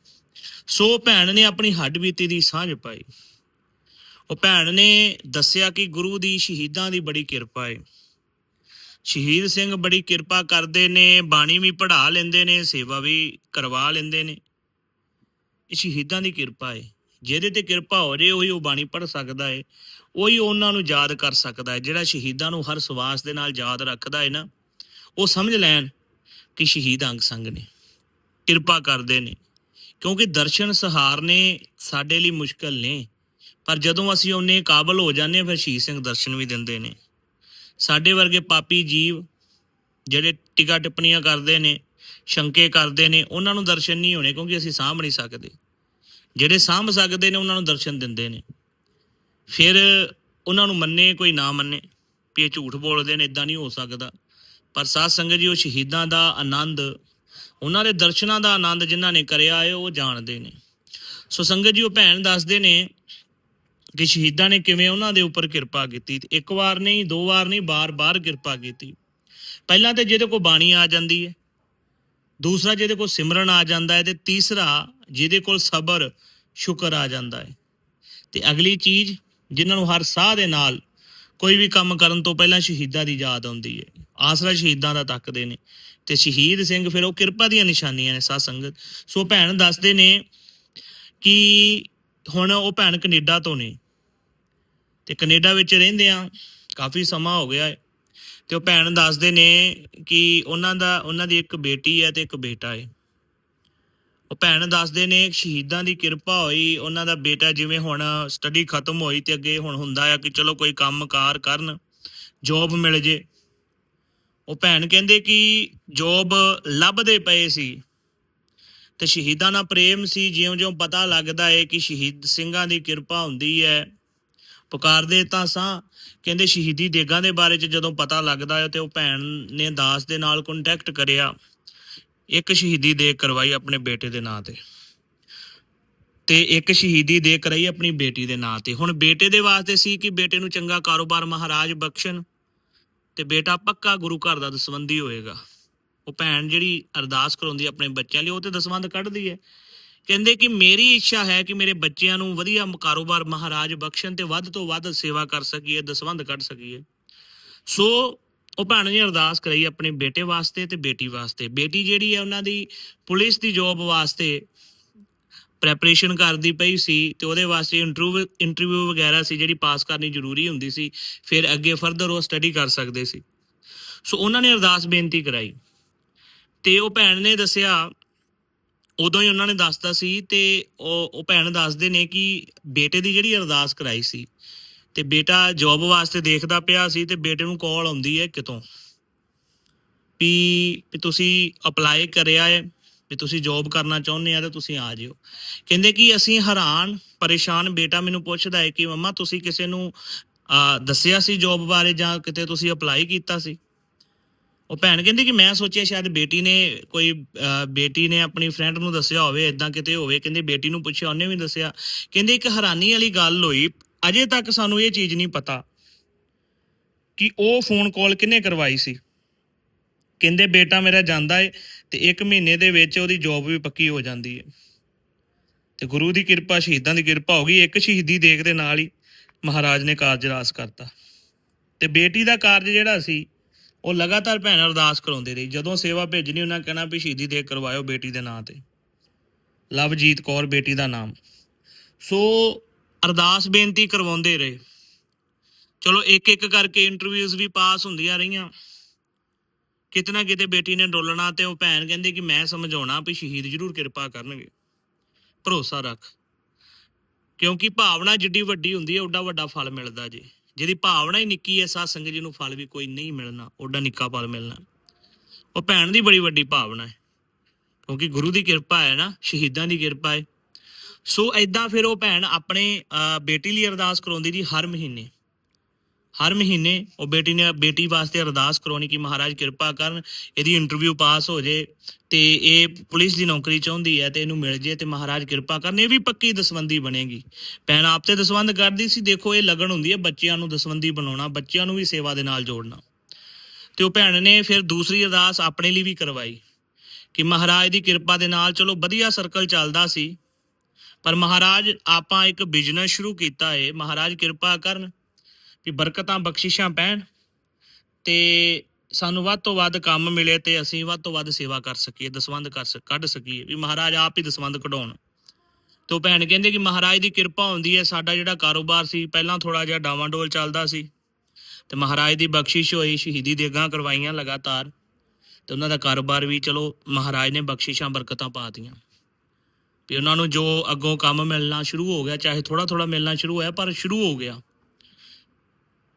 ਸੋ ਭੈਣ ਨੇ ਆਪਣੀ ਹੱਡ ਬੀਤੀ ਦੀ ਸਾਂਝ ਪਾਈ। ਉਹ ਭੈਣ ਨੇ ਦੱਸਿਆ ਕਿ ਗੁਰੂ ਦੀ ਸ਼ਹੀਦਾਂ ਦੀ ਬੜੀ ਕਿਰਪਾ ਹੈ ਸ਼ਹੀਦ ਸਿੰਘ ਬੜੀ ਕਿਰਪਾ ਕਰਦੇ ਨੇ, ਬਾਣੀ ਵੀ ਪੜ੍ਹਾ ਲੈਂਦੇ ਨੇ, ਸੇਵਾ ਵੀ ਕਰਵਾ ਲੈਂਦੇ ਨੇ। ਇਹ ਸ਼ਹੀਦਾਂ ਦੀ ਕਿਰਪਾ ਹੈ ਜਿਹਦੇ ਤੇ ਕਿਰਪਾ ਹੋ ਜੇ, ਉਹੀ ਉਹ ਬਾਣੀ ਪੜ੍ਹ ਸਕਦਾ ਹੈ ਉਹੀ ਉਹਨਾਂ ਨੂੰ ਯਾਦ ਕਰ ਸਕਦਾ ਹੈ ਜਿਹੜਾ ਸ਼ਹੀਦਾਂ ਨੂੰ ਹਰ ਸਵਾਸ ਦੇ ਨਾਲ ਯਾਦ ਰੱਖਦਾ ਹੈ ਨਾ, ਉਹ ਸਮਝ ਲੈਣ ਕਿ ਸ਼ਹੀਦ ਅੰਗ ਸੰਗ ਨੇ। ਕਿਰਪਾ ਕਰਦੇ ਨੇ। ਕਿਉਂਕਿ ਦਰਸ਼ਨ ਸਹਾਰਨੇ ਸਾਡੇ ਲਈ ਮੁਸ਼ਕਲ ਨੇ। ਪਰ ਜਦੋਂ ਅਸੀਂ ਉਹਨੇ ਕਾਬਲ ਹੋ ਜਾਂਦੇ ਹਾਂ, ਫਿਰ ਸ਼ਹੀਦ ਸਿੰਘ ਦਰਸ਼ਨ ਵੀ ਦਿੰਦੇ ਨੇ। ਸਾਡੇ ਵਰਗੇ ਪਾਪੀ ਜੀਵ ਜਿਹੜੇ ਟਿਕਾ ਟਿੱਪਣੀਆਂ ਕਰਦੇ ਨੇ, ਸ਼ੰਕੇ ਕਰਦੇ ਨੇ, ਉਹਨਾਂ ਨੂੰ ਦਰਸ਼ਨ ਨਹੀਂ ਹੋਣੇ ਕਿਉਂਕਿ ਅਸੀਂ ਸਾਂਭ ਨਹੀਂ ਸਕਦੇ। ਜਿਹੜੇ ਸਾਂਭ ਸਕਦੇ ਨੇ, ਉਹਨਾਂ ਨੂੰ ਦਰਸ਼ਨ ਦਿੰਦੇ ਨੇ। ਫਿਰ ਉਹਨਾਂ ਨੂੰ ਮੰਨੇ, ਕੋਈ ਨਾ ਮੰਨੇ ਵੀ ਇਹ ਝੂਠ ਬੋਲਦੇ ਨੇ ਇਦਾਂ ਨਹੀਂ ਹੋ ਸਕਦਾ। ਪਰ ਸਾਧ ਸੰਗਤ ਜੀ, ਉਹ ਸ਼ਹੀਦਾਂ ਦਾ ਆਨੰਦ, ਉਹਨਾਂ ਦੇ ਦਰਸ਼ਨਾਂ ਦਾ ਆਨੰਦ ਜਿਨ੍ਹਾਂ ਨੇ ਕਰਿਆ ਹੈ, ਉਹ ਜਾਣਦੇ ਨੇ। ਸੋ ਸੰਗਤ ਜੀ, ਉਹ ਭੈਣ ਦੱਸਦੇ ਨੇ ਕਿ ਸ਼ਹੀਦਾਂ ਨੇ ਕਿਵੇਂ ਉਹਨਾਂ ਦੇ ਉੱਪਰ ਕਿਰਪਾ ਕੀਤੀ ਤੇ ਇੱਕ ਵਾਰ ਨਹੀਂ, ਦੋ ਵਾਰ ਨਹੀਂ ਬਾਰ-ਬਾਰ ਕਿਰਪਾ ਕੀਤੀ। ਪਹਿਲਾਂ ਤੇ ਜਿਹਦੇ ਕੋਲ ਬਾਣੀ ਆ ਜਾਂਦੀ ਹੈ, ਦੂਸਰਾ ਜਿਹਦੇ ਕੋਲ ਸਿਮਰਨ ਆ ਜਾਂਦਾ ਹੈ ਤੇ ਤੀਸਰਾ ਜਿਹਦੇ ਕੋਲ ਸਬਰ, ਸ਼ੁਕਰ ਆ ਜਾਂਦਾ ਹੈ। ਤੇ ਅਗਲੀ ਚੀਜ਼, ਜਿਨ੍ਹਾਂ ਨੂੰ ਹਰ ਸਾਹ ਦੇ ਨਾਲ ਕੋਈ ਵੀ ਕੰਮ ਕਰਨ ਤੋਂ ਪਹਿਲਾਂ ਸ਼ਹੀਦਾਂ ਦੀ ਯਾਦ ਆਉਂਦੀ ਹੈ। ਆਸਰਾ ਸ਼ਹੀਦਾਂ ਦਾ ਤੱਕਦੇ ਨੇ ਤੇ ਸ਼ਹੀਦ ਸਿੰਘ ਫਿਰ ਉਹ ਕਿਰਪਾ ਦੀਆਂ ਨਿਸ਼ਾਨੀਆਂ ਨੇ, ਸਾਧ ਸੰਗਤ। ਸੋ ਭੈਣ ਦੱਸਦੇ ਨੇ ਕਿ ਹੁਣ ਉਹ ਭੈਣ ਕੈਨੇਡਾ ਤੋਂ ਨੇ। ਤੇ ਕੈਨੇਡਾ ਵਿੱਚ ਰਹਿੰਦੇ ਆ, ਕਾਫੀ ਸਮਾਂ ਹੋ ਗਿਆ ਹੈ ਤੇ ਉਹ ਭੈਣ ਦੱਸਦੇ ਨੇ ਕਿ ਉਹਨਾਂ ਦਾ, ਉਹਨਾਂ ਦੀ ਇੱਕ ਬੇਟੀ ਹੈ ਤੇ ਇੱਕ ਬੇਟਾ ਹੈ ਉਹ ਭੈਣ ਦੱਸਦੇ ਨੇ ਸ਼ਹੀਦਾਂ ਦੀ ਕਿਰਪਾ ਹੋਈ, ਉਹਨਾਂ ਦਾ ਬੇਟਾ ਜਿਵੇਂ ਹੁਣ ਸਟੱਡੀ ਖਤਮ ਹੋਈ ਤੇ ਅੱਗੇ ਹੁਣ ਹੁੰਦਾ ਆ ਕਿ ਚਲੋ ਕੋਈ ਕੰਮਕਾਰ ਕਰਨ ਜੋਬ ਮਿਲ ਜੇ। ਉਹ ਭੈਣ ਕਹਿੰਦੇ ਕਿ ਜੋਬ ਲੱਭਦੇ ਪਏ ਸੀ। ਤੇ ਸ਼ਹੀਦਾਂ ਨਾਲ ਪ੍ਰੇਮ ਸੀ, ਜਿਉਂ-ਜਿਉਂ ਪਤਾ ਲੱਗਦਾ ਏ ਕਿ ਸ਼ਹੀਦ ਸਿੰਘਾਂ ਦੀ ਕਿਰਪਾ ਹੁੰਦੀ ਹੈ। ਪੁਕਾਰਦੇ ਤਾਂ ਸਾਂ। ਕਹਿੰਦੇ ਸ਼ਹੀਦੀ ਦੇਗਾਂ ਦੇ ਬਾਰੇ ਚ ਜਦੋਂ ਪਤਾ ਲੱਗਦਾ ਹੈ ਤੇ ਉਹ ਭੈਣ ਨੇ ਦਾਸ ਦੇ ਨਾਲ ਕੰਟੈਕਟ ਕਰਿਆ। ਇੱਕ ਸ਼ਹੀਦੀ ਦੇ ਕਰਵਾਈ ਆਪਣੇ ਬੇਟੇ ਦੇ ਨਾਂ ਤੇ। ਤੇ ਇੱਕ ਸ਼ਹੀਦੀ ਦੇ ਕਰਾਈ ਆਪਣੀ ਬੇਟੀ ਦੇ ਨਾਂ ਤੇ। ਹੁਣ ਬੇਟੇ ਦੇ ਵਾਸਤੇ ਸੀ ਕਿ ਬੇਟੇ ਨੂੰ ਚੰਗਾ ਕਾਰੋਬਾਰ ਮਹਾਰਾਜ ਬਖਸ਼ਣ ਤੇ ਬੇਟਾ ਪੱਕਾ ਗੁਰੂ ਘਰ ਦਾ ਦਸਵੰਦੀ ਹੋਏਗਾ। ਉਹ ਭੈਣ ਜਿਹੜੀ ਅਰਦਾਸ ਕਰਾਉਂਦੀ ਆਪਣੇ ਬੱਚਿਆਂ ਲਈ, ਉਹ ਤੇ ਦਸਵੰਦ ਕੱਢਦੀ ਹੈ। ਕਹਿੰਦੇ ਕਿ ਮੇਰੀ ਇੱਛਾ ਹੈ ਕਿ ਮੇਰੇ ਬੱਚਿਆਂ ਨੂੰ ਵਧੀਆ ਕਾਰੋਬਾਰ ਮਹਾਰਾਜ ਬਖਸ਼ਣ ਤੇ ਵੱਧ ਤੋਂ ਵੱਧ ਸੇਵਾ ਕਰ ਸਕੀਏ ਦਸਵੰਦ ਕੱਢ ਸਕੀਏ। ਸੋ ਉਹ ਭੈਣ ਨੇ ਅਰਦਾਸ ਕਰਾਈ ਆਪਣੇ ਬੇਟੇ ਵਾਸਤੇ ਤੇ ਬੇਟੀ ਵਾਸਤੇ। ਬੇਟੀ ਜਿਹੜੀ ਹੈ ਉਹਨਾਂ ਦੀ ਪੁਲਿਸ ਦੀ ਜੌਬ ਵਾਸਤੇ ਪ੍ਰੈਪਰੇਸ਼ਨ ਕਰਦੀ ਪਈ ਸੀ ਤੇ ਉਹਦੇ ਵਾਸਤੇ ਇੰਟਰਵਿਊ ਇੰਟਰਵਿਊ ਵਗੈਰਾ ਸੀ ਜਿਹੜੀ ਪਾਸ ਕਰਨੀ ਜ਼ਰੂਰੀ ਹੁੰਦੀ ਸੀ, ਫਿਰ ਅੱਗੇ ਫਰਦਰ ਉਹ ਸਟੱਡੀ ਕਰ ਸਕਦੇ ਸੀ। ਸੋ ਉਹਨਾਂ ਨੇ ਅਰਦਾਸ ਬੇਨਤੀ ਕਰਾਈ। ਤੇ ਉਹ ਭੈਣ ਨੇ ਦੱਸਿਆ ਉਦੋਂ ਹੀ ਉਹਨਾਂ ਨੇ ਦੱਸਤਾ ਸੀ ਤੇ ਉਹ ਉਹ ਭੈਣ ਦੱਸਦੇ ਨੇ ਕਿ ਬੇਟੇ ਦੀ ਜਿਹੜੀ ਅਰਦਾਸ ਕਰਾਈ ਸੀ ਤੇ ਬੇਟਾ ਜੌਬ ਵਾਸਤੇ ਦੇਖਦਾ ਪਿਆ ਸੀ ਤੇ ਬੇਟੇ ਨੂੰ ਕਾਲ ਆਉਂਦੀ ਹੈ ਕਿਤੋਂ? ਵੀ ਤੁਸੀਂ ਅਪਲਾਈ ਕਰਿਆ ਹੈ, ਵੀ ਤੁਸੀਂ ਜੌਬ ਕਰਨਾ ਚਾਹੁੰਦੇ ਆ ਤਾਂ ਤੁਸੀਂ ਆ ਜਿਓ। ਕਹਿੰਦੇ ਕਿ ਅਸੀਂ ਹੈਰਾਨ, ਪਰੇਸ਼ਾਨ ਬੇਟਾ ਮੈਨੂੰ ਪੁੱਛਦਾ ਹੈ ਕਿ ਮੰਮਾ ਤੁਸੀਂ ਕਿਸੇ ਨੂੰ ਦੱਸਿਆ ਸੀ ਜੌਬ ਬਾਰੇ ਜਾਂ ਕਿਤੇ ਤੁਸੀਂ ਅਪਲਾਈ ਕੀਤਾ ਸੀ? ਉਹ ਭੈਣ ਕਹਿੰਦੀ ਕਿ ਮੈਂ ਸੋਚਿਆ ਸ਼ਾਇਦ ਬੇਟੀ ਨੇ ਕੋਈ ਬੇਟੀ ਨੇ ਆਪਣੀ ਫਰੈਂਡ ਨੂੰ ਦੱਸਿਆ ਹੋਵੇ ਇਦਾਂ ਕਿਤੇ ਹੋਵੇ, ਕਹਿੰਦੇ ਬੇਟੀ ਨੂੰ ਪੁੱਛਿਆ, ਉਹਨੇ ਵੀ ਦੱਸਿਆ। ਕਹਿੰਦੇ ਇੱਕ ਹੈਰਾਨੀ ਵਾਲੀ ਗੱਲ ਹੋਈ, ਅਜੇ ਤੱਕ ਸਾਨੂੰ ਇਹ ਚੀਜ਼ ਨਹੀਂ ਪਤਾ ਕਿ ਉਹ ਫੋਨ ਕਾਲ ਕਿਹਨੇ ਕਰਵਾਈ ਸੀ। ਕਹਿੰਦੇ ਬੇਟਾ ਮੇਰਾ ਜਾਂਦਾ ਏ ਤੇ 1 ਮਹੀਨੇ ਦੇ ਵਿੱਚ ਉਹਦੀ ਜੌਬ ਵੀ ਪੱਕੀ ਹੋ ਜਾਂਦੀ ਹੈ ਤੇ ਗੁਰੂ ਦੀ ਕਿਰਪਾ, ਸ਼ਹੀਦਾਂ ਦੀ ਕਿਰਪਾ ਹੋ ਗਈ, ਇੱਕ ਸ਼ਹੀਦੀ ਦੇਖ ਦੇ ਨਾਲ ਹੀ ਮਹਾਰਾਜ ਨੇ ਕਾਰਜ ਰਾਸ ਕਰਤਾ। ਤੇ ਬੇਟੀ ਦਾ ਕਾਰਜ ਜਿਹੜਾ ਸੀ ਉਹ ਲਗਾਤਾਰ ਭੈਣ ਅਰਦਾਸ ਕਰਾਉਂਦੇ ਰਹੀ। ਜਦੋਂ ਸੇਵਾ ਭੇਜਣੀ, ਉਹਨਾਂ ਕਹਿਣਾ ਵੀ ਸ਼ਹੀਦੀ ਦੇਖ ਕਰਵਾਇਓ ਬੇਟੀ ਦੇ ਨਾਂ ਤੇ। ਲਵਜੀਤ ਕੌਰ ਬੇਟੀ ਦਾ ਨਾਮ। ਸੋ ਅਰਦਾਸ ਬੇਨਤੀ ਕਰਵਾਉਂਦੇ ਰਹੇ। ਚਲੋ ਇੱਕ ਇੱਕ ਕਰਕੇ ਇੰਟਰਵਿਊਜ਼ ਵੀ ਪਾਸ ਹੁੰਦੀਆਂ ਰਹੀਆਂ। ਕਿਤਨਾ ਕਿਤੇ ਬੇਟੀ ਨੇ ਡੋਲਣਾ ਤੇ ਉਹ ਭੈਣ ਕਹਿੰਦੀ ਕਿ ਮੈਂ ਸਮਝਾਉਣਾ ਵੀ ਸ਼ਹੀਦ ਜ਼ਰੂਰ ਕਿਰਪਾ ਕਰਨਗੇ। ਭਰੋਸਾ ਰੱਖ। ਕਿਉਂਕਿ ਭਾਵਨਾ ਜਿੱਡੀ ਵੱਡੀ ਹੁੰਦੀ ਹੈ, ਓਡਾ ਵੱਡਾ ਫਲ ਮਿਲਦਾ ਜੀ। ਜਿਹਦੀ ਭਾਵਨਾ ਹੀ ਨਿੱਕੀ ਹੈ, ਸਾਧ ਸੰਗਤ ਜੀ ਨੂੰ ਫਲ ਵੀ ਕੋਈ ਨਹੀਂ ਮਿਲਣਾ, ਓਡਾ ਨਿੱਕਾ ਫਲ ਮਿਲਣਾ। ਉਹ ਭੈਣ ਦੀ ਬੜੀ ਵੱਡੀ ਭਾਵਨਾ ਹੈ, ਕਿਉਂਕਿ ਗੁਰੂ ਦੀ ਕਿਰਪਾ ਹੈ ਨਾ, ਸ਼ਹੀਦਾਂ ਦੀ ਕਿਰਪਾ ਹੈ। ਸੋ ਐਦਾਂ ਫਿਰ ਉਹ ਭੈਣ ਆਪਣੇ ਬੇਟੀ ਲਈ ਅਰਦਾਸ ਕਰਾਉਂਦੀ ਜੀ ਹਰ ਮਹੀਨੇ। ਹਰ ਮਹੀਨੇ ਉਹ ਬੇਟੀ ਨੇ, ਬੇਟੀ ਵਾਸਤੇ ਅਰਦਾਸ ਕਰਾਉਣੀ ਕਿ ਮਹਾਰਾਜ ਕਿਰਪਾ ਕਰਨ, ਇਹਦੀ ਇੰਟਰਵਿਊ ਪਾਸ ਹੋ ਜੇ ਤੇ ਇਹ ਪੁਲਿਸ ਦੀ ਨੌਕਰੀ ਚਾਹੁੰਦੀ ਹੈ ਤੇ ਇਹਨੂੰ ਮਿਲ ਜੇ ਤੇ ਮਹਾਰਾਜ ਕਿਰਪਾ ਕਰਨ, ਇਹ ਵੀ ਪੱਕੀ ਦਸਵੰਦੀ ਬਣੇਗੀ। ਭੈਣ ਆਪ ਤੇ ਦਸਵੰਦ ਕਰਦੀ ਸੀ, ਦੇਖੋ ਇਹ ਲਗਨ ਹੁੰਦੀ ਹੈ ਬੱਚਿਆਂ ਨੂੰ ਦਸਵੰਦੀ ਬਣਾਉਣਾ, ਬੱਚਿਆਂ ਨੂੰ ਵੀ ਸੇਵਾ ਦੇ ਨਾਲ ਜੋੜਨਾ। ਤੇ ਉਹ ਭੈਣ ਨੇ ਫਿਰ ਦੂਸਰੀ ਅਰਦਾਸ ਆਪਣੇ ਲਈ ਵੀ ਕਰਵਾਈ ਕਿ ਮਹਾਰਾਜ ਦੀ ਕਿਰਪਾ ਦੇ ਨਾਲ, ਚਲੋ ਵਧੀਆ ਸਰਕਲ ਚੱਲਦਾ ਸੀ, ਪਰ ਮਹਾਰਾਜ ਆਪਾਂ ਇੱਕ ਬਿਜ਼ਨਸ ਸ਼ੁਰੂ ਕੀਤਾ ਹੈ ਮਹਾਰਾਜ ਕਿਰਪਾ ਕਰਨ ਵੀ ਬਰਕਤਾਂ, ਬਖਸ਼ਿਸ਼ਾਂ ਪੈਣ ਤੇ ਸਾਨੂੰ ਵੱਧ ਤੋਂ ਵੱਧ ਕੰਮ ਮਿਲੇ ਤੇ ਅਸੀਂ ਵੱਧ ਤੋਂ ਵੱਧ ਸੇਵਾ ਕਰ ਸਕੀਏ ਦਸਵੰਦ ਕਰ ਸਕ ਕੱਢ ਸਕੀਏ, ਵੀ ਮਹਾਰਾਜ ਆਪ ਹੀ ਦਸਵੰਦ ਕਢਾਉਣ। ਤੇ ਉਹ ਭੈਣ ਕਹਿੰਦੇ ਕਿ ਮਹਾਰਾਜ ਦੀ ਕਿਰਪਾ ਹੁੰਦੀ ਹੈ, ਸਾਡਾ ਜਿਹੜਾ ਕਾਰੋਬਾਰ ਸੀ, ਪਹਿਲਾਂ ਥੋੜਾ ਜਿਹਾ ਡਾਵਾਂਡੋਲ ਚੱਲਦਾ ਸੀ। ਤੇ ਮਹਾਰਾਜ ਦੀ ਬਖਸ਼ਿਸ਼ ਹੋਈ, ਸ਼ਹੀਦੀ ਦੇਗਾਂ ਕਰਵਾਈਆਂ ਲਗਾਤਾਰ। ਤੇ ਉਹਨਾਂ ਦਾ ਕਾਰੋਬਾਰ ਵੀ ਚਲੋ ਮਹਾਰਾਜ ਨੇ ਬਖਸ਼ਿਸ਼ਾਂ, ਬਰਕਤਾਂ ਪਾਤੀਆਂ ਵੀ ਉਹਨਾਂ ਨੂੰ ਜੋ ਅੱਗੋਂ ਕੰਮ ਮਿਲਣਾ ਸ਼ੁਰੂ ਹੋ ਗਿਆ, ਚਾਹੇ ਥੋੜਾ ਥੋੜਾ ਮਿਲਣਾ ਸ਼ੁਰੂ ਹੋਇਆ, ਪਰ ਸ਼ੁਰੂ ਹੋ ਗਿਆ।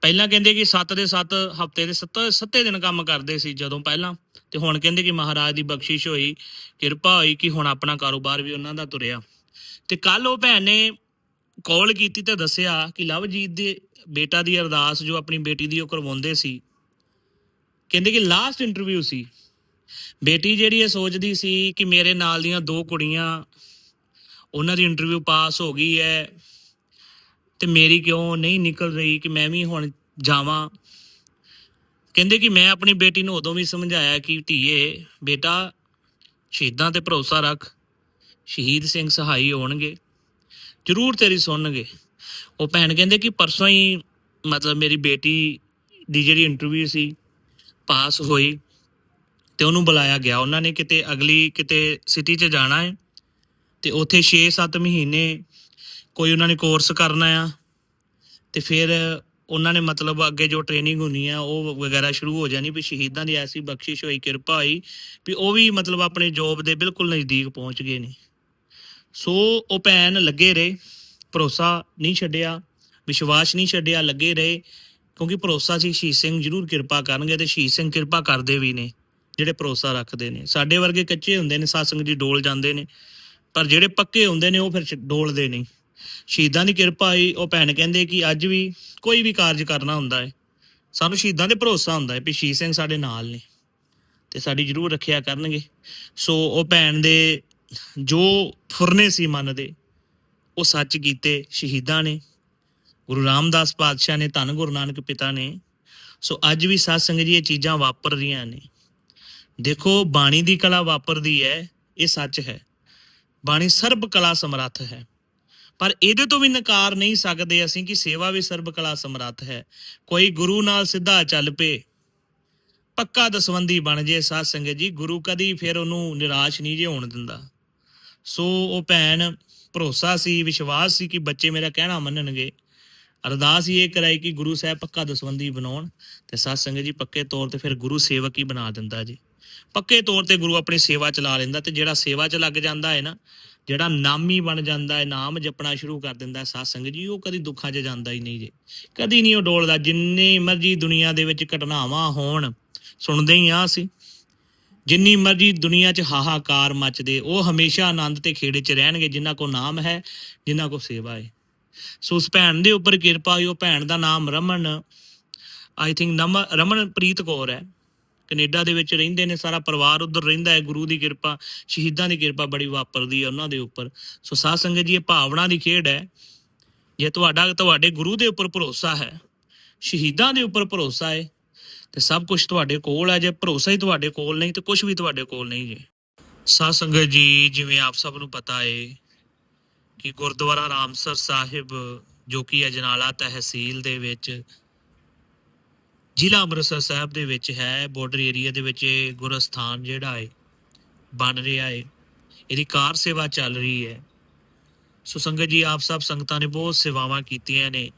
ਪਹਿਲਾਂ ਕਹਿੰਦੇ ਕਿ 7 ਦੇ 7 ਹਫ਼ਤੇ ਦੇ 7 7 ਦਿਨ ਕੰਮ ਕਰਦੇ ਸੀ ਜਦੋਂ ਪਹਿਲਾਂ। ਤੇ ਹੁਣ ਕਹਿੰਦੇ ਕਿ ਮਹਾਰਾਜ ਦੀ ਬਖਸ਼ਿਸ਼ ਹੋਈ, ਕਿਰਪਾ ਹੋਈ ਕਿ ਹੁਣ ਆਪਣਾ ਕਾਰੋਬਾਰ ਵੀ ਉਹਨਾਂ ਦਾ ਤੁਰਿਆ। ਤੇ ਕੱਲ ਉਹ ਭੈਣ ਨੇ ਕਾਲ ਕੀਤੀ ਤੇ ਦੱਸਿਆ ਕਿ ਲਵਜੀਤ ਦੇ ਬੇਟਾ ਦੀ ਅਰਦਾਸ ਜੋ ਆਪਣੀ ਬੇਟੀ ਦੀ ਉਹ ਕਰਵਾਉਂਦੇ ਸੀ। ਕਹਿੰਦੇ ਕਿ ਲਾਸਟ ਇੰਟਰਵਿਊ ਸੀ। ਬੇਟੀ ਜਿਹੜੀ ਇਹ ਸੋਚਦੀ ਸੀ ਕਿ ਮੇਰੇ ਨਾਲ ਦੀਆਂ ਦੋ ਕੁੜੀਆਂ, ਉਹਨਾਂ ਦੀ ਇੰਟਰਵਿਊ ਪਾਸ ਹੋ ਗਈ ਹੈ ਤੇ ਮੇਰੀ ਕਿਉਂ ਨਹੀਂ ਨਿਕਲ ਰਹੀ ਕਿ ਮੈਂ ਵੀ ਹੁਣ ਜਾਵਾਂ? ਕਹਿੰਦੇ ਕਿ ਮੈਂ ਆਪਣੀ ਬੇਟੀ ਨੂੰ ਉਦੋਂ ਵੀ ਸਮਝਾਇਆ ਕਿ ਧੀਏ, ਬੇਟਾ, ਸ਼ਹੀਦਾਂ ਤੇ ਭਰੋਸਾ ਰੱਖ। ਸ਼ਹੀਦ ਸਿੰਘ ਸਹਾਈ ਹੋਣਗੇ। ਜ਼ਰੂਰ ਤੇਰੀ ਸੁਣਨਗੇ। ਉਹ ਭੈਣ ਕਹਿੰਦੇ ਕਿ ਪਰਸੋਂ ਹੀ ਮਤਲਬ ਮੇਰੀ ਬੇਟੀ ਦੀ ਜਿਹੜੀ ਇੰਟਰਵਿਊ ਸੀ ਪਾਸ ਹੋਈ ਤੇ ਉਹਨੂੰ ਬੁਲਾਇਆ ਗਿਆ। ਉਹਨਾਂ ਨੇ ਕਿਤੇ ਅਗਲੀ ਕਿਤੇ ਸਿਟੀ 'ਚ ਜਾਣਾ ਹੈ ਤੇ ਉੱਥੇ 6-7 ਮਹੀਨੇ ਕੋਈ ਉਹਨਾਂ ਨੇ ਕੋਰਸ ਕਰਨਾ ਆ ਤੇ ਫਿਰ ਉਹਨਾਂ ਨੇ ਮਤਲਬ ਅੱਗੇ ਜੋ ਟ੍ਰੇਨਿੰਗ ਹੋਣੀ ਆ, ਉਹ ਵਗੈਰਾ ਸ਼ੁਰੂ ਹੋ ਜਾਣੀ ਵੀ ਸ਼ਹੀਦਾਂ ਦੀ ਐਸੀ ਬਖਸ਼ਿਸ਼ ਹੋਈ, ਕਿਰਪਾ ਹੋਈ ਵੀ ਉਹ ਵੀ ਮਤਲਬ ਆਪਣੇ ਜੋਬ ਦੇ ਬਿਲਕੁਲ ਨਜ਼ਦੀਕ ਪਹੁੰਚ ਗਏ ਨੇ। ਸੋ ਉਹ ਭੈਣ ਲੱਗੇ ਰਹੇ, ਭਰੋਸਾ ਨਹੀਂ ਛੱਡਿਆ, ਵਿਸ਼ਵਾਸ ਨਹੀਂ ਛੱਡਿਆ, ਲੱਗੇ ਰਹੇ ਕਿਉਂਕਿ ਭਰੋਸਾ ਸੀ ਸ਼ਹੀਦ ਸਿੰਘ ਜ਼ਰੂਰ ਕਿਰਪਾ ਕਰਨਗੇ ਤੇ ਸ਼ਹੀਦ ਸਿੰਘ ਕਿਰਪਾ ਕਰਦੇ ਵੀ ਨੇ, ਜਿਹੜੇ ਭਰੋਸਾ ਰੱਖਦੇ ਨੇ। ਸਾਡੇ ਵਰਗੇ ਕੱਚੇ ਹੁੰਦੇ ਨੇ ਸਾਸੰਗ ਜੀ, ਡੋਲ ਜਾਂਦੇ ਨੇ, ਪਰ ਜਿਹੜੇ ਪੱਕੇ ਹੁੰਦੇ ਨੇ, ਉਹ ਫਿਰ ਛ- ਡੋਲਦੇ ਨਹੀਂ। ਸ਼ਹੀਦਾਂ ਦੀ ਕਿਰਪਾ ਆਈ। ਉਹ ਭੈਣ ਕਹਿੰਦੇ ਕਿ ਅੱਜ ਵੀ ਕੋਈ ਵੀ ਕਾਰਜ ਕਰਨਾ ਹੁੰਦਾ ਹੈ ਸਾਨੂੰ ਸ਼ਹੀਦਾਂ ਦੇ ਭਰੋਸਾ ਹੁੰਦਾ ਹੈ ਵੀ ਸ਼ਹੀਦ ਸਿੰਘ ਸਾਡੇ ਨਾਲ ਨੇ ਤੇ ਸਾਡੀ ਜ਼ਰੂਰ ਰੱਖਿਆ ਕਰਨਗੇ। ਸੋ ਉਹ ਭੈਣ ਦੇ ਜੋ ਫੁਰਨੇ ਸੀ ਮਨ ਦੇ, ਉਹ ਸੱਚ ਕੀਤੇ ਸ਼ਹੀਦਾਂ ਨੇ। ਗੁਰੂ ਰਾਮਦਾਸ ਪਾਤਸ਼ਾਹ ਨੇ, ਧੰਨ ਗੁਰੂ ਨਾਨਕ ਪਿਤਾ ਨੇ। ਸੋ ਅੱਜ ਵੀ ਸਾਧ ਸੰਗਤ ਜੀ ਇਹ ਚੀਜ਼ਾਂ ਵਾਪਰ ਰਹੀਆਂ ਨੇ। ਦੇਖੋ, ਬਾਣੀ ਦੀ ਕਲਾ ਵਾਪਰਦੀ ਹੈ, ਇਹ ਸੱਚ ਹੈ। ਬਾਣੀ ਸਰਬ ਕਲਾ ਸਮਰੱਥ ਹੈ। ਪਰ ਇਹਦੇ ਤੋਂ ਵੀ ਨਕਾਰ ਨਹੀਂ ਸਕਦੇ ਅਸੀਂ ਕਿ ਸੇਵਾ ਵੀ ਸਰਬ ਕਲਾ ਸਮਰੱਥ ਹੈ। ਕੋਈ ਗੁਰੂ ਨਾਲ ਸਿੱਧਾ ਚੱਲ ਪਏ। ਪੱਕਾ ਦਸਵੰਦੀ ਬਣ ਜੇ ਸਾਧ ਸੰਗਤ ਜੀ, ਗੁਰੂ ਕਦੀ ਫਿਰ ਉਹਨੂੰ ਨਿਰਾਸ਼ ਨਹੀਂ ਜੇ ਹੋਣ ਦਿੰਦਾ। ਸੋ ਉਹ ਭੈਣ, ਭਰੋਸਾ ਸੀ, ਵਿਸ਼ਵਾਸ ਸੀ ਕਿ ਬੱਚੇ ਮੇਰਾ ਕਹਿਣਾ ਮੰਨਣਗੇ। ਅਰਦਾਸ ਹੀ ਇਹ ਕਰਾਈ ਕਿ ਗੁਰੂ ਸਾਹਿਬ ਪੱਕਾ ਦਸਵੰਦੀ ਬਣਾਉਣ ਤੇ ਸਾਧ ਸੰਗਤ ਜੀ ਪੱਕੇ ਤੌਰ ਤੇ ਫਿਰ ਗੁਰੂ ਸੇਵਕ ਹੀ ਬਣਾ ਦਿੰਦਾ ਜੀ। ਪੱਕੇ ਤੌਰ ਤੇ ਗੁਰੂ ਆਪਣੀ ਸੇਵਾ ਚਲਾ ਲੈਂਦਾ ਤੇ ਜਿਹੜਾ ਸੇਵਾ 'ਚ ਲੱਗ ਜਾਂਦਾ ਹੈ ਨਾ ਜਿਹੜਾ ਨਾਮੀ ਬਣ ਜਾਂਦਾ ਹੈ, ਨਾਮ ਜਪਣਾ ਸ਼ੁਰੂ ਕਰ ਦਿੰਦਾ ਹੈ ਸਾਧ ਸੰਗਤ ਜੀ, ਉਹ ਕਦੀ ਦੁੱਖਾਂ 'ਚ ਜਾਂਦਾ ਹੀ ਨਹੀਂ ਜੇ। ਕਦੀ ਨਹੀਂ ਉਹ ਡੋਲਦਾ, ਜਿੰਨੀ ਮਰਜ਼ੀ ਦੁਨੀਆ ਦੇ ਵਿੱਚ ਘਟਨਾਵਾਂ ਹੋਣ, ਸੁਣਦੇ ਹੀ ਆ ਅਸੀਂ। ਜਿੰਨੀ ਮਰਜ਼ੀ ਦੁਨੀਆ 'ਚ ਹਾਹਾਕਾਰ ਮੱਚਦੇ, ਉਹ ਹਮੇਸ਼ਾ ਆਨੰਦ ਤੇ ਖੇੜੇ 'ਚ ਰਹਿਣਗੇ ਜਿਨ੍ਹਾਂ ਕੋ ਨਾਮ ਹੈ ਜਿਨ੍ਹਾਂ ਕੋ ਸੇਵਾ ਹੈ। ਸੋ ਉਸ ਭੈਣ ਦੇ ਉੱਪਰ ਕਿਰਪਾ ਹੋਈ, ਉਹ ਭੈਣ ਦਾ ਨਾਮ ਰਮਨ ਆਈ ਥਿੰਕ ਰਮਨਪ੍ਰੀਤ ਕੌਰ ਹੈ। ਕੈਨੇਡਾ ਦੇ ਵਿੱਚ ਰਹਿੰਦੇ ਨੇ, ਸਾਰਾ ਪਰਿਵਾਰ ਉੱਧਰ ਰਹਿੰਦਾ ਹੈ, ਗੁਰੂ ਦੀ ਕਿਰਪਾ, ਸ਼ਹੀਦਾਂ ਦੀ ਕਿਰਪਾ ਬੜੀ ਵਾਪਰਦੀ ਹੈ ਉਹਨਾਂ ਦੇ ਉੱਪਰ। ਸੋ ਸਾਧ ਸੰਗਤ ਜੀ, ਇਹ ਭਾਵਨਾ ਦੀ ਖੇਡ ਹੈ। ਜੇ ਤੁਹਾਡਾ, ਤੁਹਾਡੇ ਗੁਰੂ ਦੇ ਉੱਪਰ ਭਰੋਸਾ ਹੈ, ਸ਼ਹੀਦਾਂ ਦੇ ਉੱਪਰ ਭਰੋਸਾ ਹੈ, ਤੇ ਸਭ ਕੁਝ ਤੁਹਾਡੇ ਕੋਲ ਹੈ। ਜੇ ਭਰੋਸਾ ਹੀ ਤੁਹਾਡੇ ਕੋਲ ਨਹੀਂ, ਤੇ ਕੁਝ ਵੀ ਤੁਹਾਡੇ ਕੋਲ ਨਹੀਂ ਜੇ। ਸਾਧ ਸੰਗਤ ਜੀ, ਜਿਵੇਂ ਆਪ ਸਭ ਨੂੰ ਪਤਾ ਏ ਕਿ ਗੁਰਦੁਆਰਾ ਰਾਮਸਰ ਸਾਹਿਬ, ਜੋ ਕਿ ਅਜਨਾਲਾ ਤਹਿਸੀਲ ਦੇ ਵਿੱਚ ਜ਼ਿਲ੍ਹਾ ਅੰਮ੍ਰਿਤਸਰ ਸਾਹਿਬ ਦੇ ਵਿੱਚ ਹੈ ਬਾਰਡਰ ਏਰੀਆ ਦੇ ਵਿੱਚ ਇਹ ਗੁਰਸਥਾਨ ਜਿਹੜਾ ਹੈ, ਬਣ ਰਿਹਾ ਹੈ। ਇਹਦੀ ਕਾਰ ਸੇਵਾ ਚੱਲ ਰਹੀ ਹੈ। ਸੋ ਸੰਗਤ ਜੀ, ਆਪ ਸਭ ਸੰਗਤਾਂ ਨੇ ਬਹੁਤ ਸੇਵਾਵਾਂ ਕੀਤੀਆਂ ਨੇ।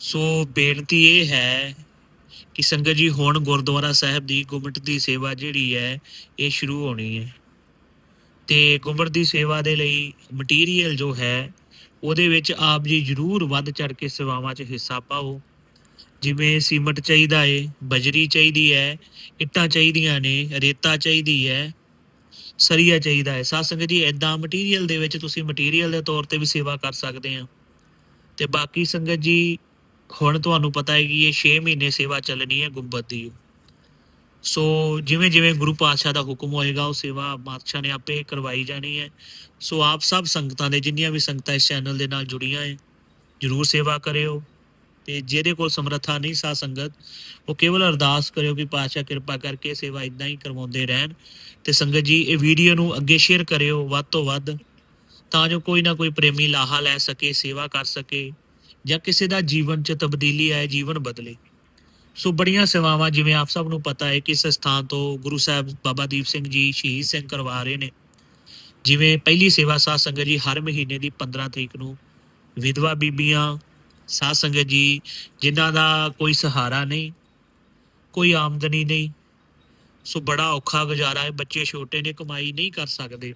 ਸੋ ਬੇਨਤੀ ਇਹ ਹੈ ਕਿ ਸੰਗਤ ਜੀ, ਹੁਣ ਗੁਰਦੁਆਰਾ ਸਾਹਿਬ ਦੀ ਗੁਮਟ ਦੀ ਸੇਵਾ ਜਿਹੜੀ ਹੈ, ਇਹ ਸ਼ੁਰੂ ਹੋਣੀ ਹੈ। ਤੇ ਗੁਮਟ ਦੀ ਸੇਵਾ ਦੇ ਲਈ ਮਟੀਰੀਅਲ ਜੋ ਹੈ, ਉਹਦੇ ਵਿੱਚ ਆਪ ਜੀ ਜਰੂਰ ਵੱਧ ਚੜ ਕੇ ਸੇਵਾਵਾਂ 'ਚ ਹਿੱਸਾ ਪਾਓ। ਜਿਵੇਂ ਸੀਮਟ ਚਾਹੀਦਾ ਏ, ਬਜਰੀ ਚਾਹੀਦੀ ਹੈ ਇੱਟਾਂ ਚਾਹੀਦੀਆਂ ਨੇ, ਰੇਤਾ ਚਾਹੀਦੀ ਹੈ ਸਰੀਆ ਚਾਹੀਦਾ ਹੈ ਸਾਧ ਸੰਗਤ ਜੀ ਐਦਾਂ ਮਟੀਰੀਅਲ ਦੇ ਵਿੱਚ ਤੁਸੀਂ ਮਟੀਰੀਅਲ ਦੇ ਤੌਰ ਤੇ ਵੀ ਸੇਵਾ ਕਰ ਸਕਦੇ ਆ। ਤੇ ਬਾਕੀ ਸੰਗਤ ਜੀ, ਹੁਣ ਤੁਹਾਨੂੰ ਪਤਾ ਹੈ ਕਿ ਇਹ 6 ਮਹੀਨੇ ਸੇਵਾ ਚੱਲਣੀ ਹੈ ਗੁੰਬਦ ਦੀ। ਸੋ ਜਿਵੇਂ ਜਿਵੇਂ ਗੁਰੂ ਪਾਤਸ਼ਾਹ ਦਾ ਹੁਕਮ ਹੋਏਗਾ, ਉਹ ਸੇਵਾ ਪਾਤਸ਼ਾਹ ਨੇ ਆਪੇ ਕਰਵਾਈ ਜਾਣੀ ਹੈ ਸੋ ਆਪ ਸਭ ਸੰਗਤਾਂ ਦੇ, ਜਿੰਨੀਆਂ ਵੀ ਸੰਗਤਾਂ ਇਸ ਚੈਨਲ ਦੇ ਨਾਲ ਜੁੜੀਆਂ ਹੈ ਜਰੂਰ ਸੇਵਾ ਕਰਿਓ। ਤੇ ਜਿਹਦੇ ਕੋਲ ਸਮਰੱਥਾ ਨਹੀਂ ਸਾ ਸੰਗਤ, ਉਹ ਕੇਵਲ ਅਰਦਾਸ ਕਰਿਓ ਕਿ ਪਾਤਸ਼ਾਹ ਕਿਰਪਾ ਕਰਕੇ ਸੇਵਾ ਇਦਾਂ ਹੀ ਕਰਵਾਉਂਦੇ ਰਹਿਣ ਤੇ ਸੰਗਤ ਜੀ, ਇਹ ਵੀਡੀਓ ਨੂੰ ਅੱਗੇ ਸ਼ੇਅਰ ਕਰਿਓ ਵੱਧ ਤੋਂ ਵੱਧ, ਤਾਂ ਜੋ ਕੋਈ ਨਾ ਕੋਈ ਪ੍ਰੇਮੀ ਲਾਹਾ ਲੈ ਸਕੇ, ਸੇਵਾ ਕਰ ਸਕੇ ਜਾਂ ਕਿਸੇ ਦਾ ਜੀਵਨ 'ਚ ਤਬਦੀਲੀ ਆਏ, ਜੀਵਨ ਬਦਲੇ। ਸੋ ਬੜੀਆਂ ਸੇਵਾਵਾਂ ਜਿਵੇਂ ਆਪ ਸਭ ਨੂੰ ਪਤਾ ਹੈ ਕਿ ਇਸ ਸਥਾਨ ਤੋਂ ਗੁਰੂ ਸਾਹਿਬ ਬਾਬਾ ਦੀਪ ਸਿੰਘ ਜੀ ਸ਼ਹੀਦ ਸਿੰਘ ਕਰਵਾ ਰਹੇ ਨੇ। ਜਿਵੇਂ ਪਹਿਲੀ ਸੇਵਾ ਸਾਧ ਸੰਗਤ ਜੀ ਹਰ ਮਹੀਨੇ ਦੀ 15 ਤਰੀਕ ਨੂੰ ਵਿਧਵਾ ਬੀਬੀਆਂ ਸਾਧ ਸੰਗਤ ਜੀ, ਜਿਨ੍ਹਾਂ ਦਾ ਕੋਈ ਸਹਾਰਾ ਨਹੀਂ, ਕੋਈ ਆਮਦਨੀ ਨਹੀਂ। ਸੋ ਬੜਾ ਔਖਾ ਗੁਜ਼ਾਰਾ ਹੈ, ਬੱਚੇ ਛੋਟੇ ਨੇ, ਕਮਾਈ ਨਹੀਂ ਕਰ ਸਕਦੇ।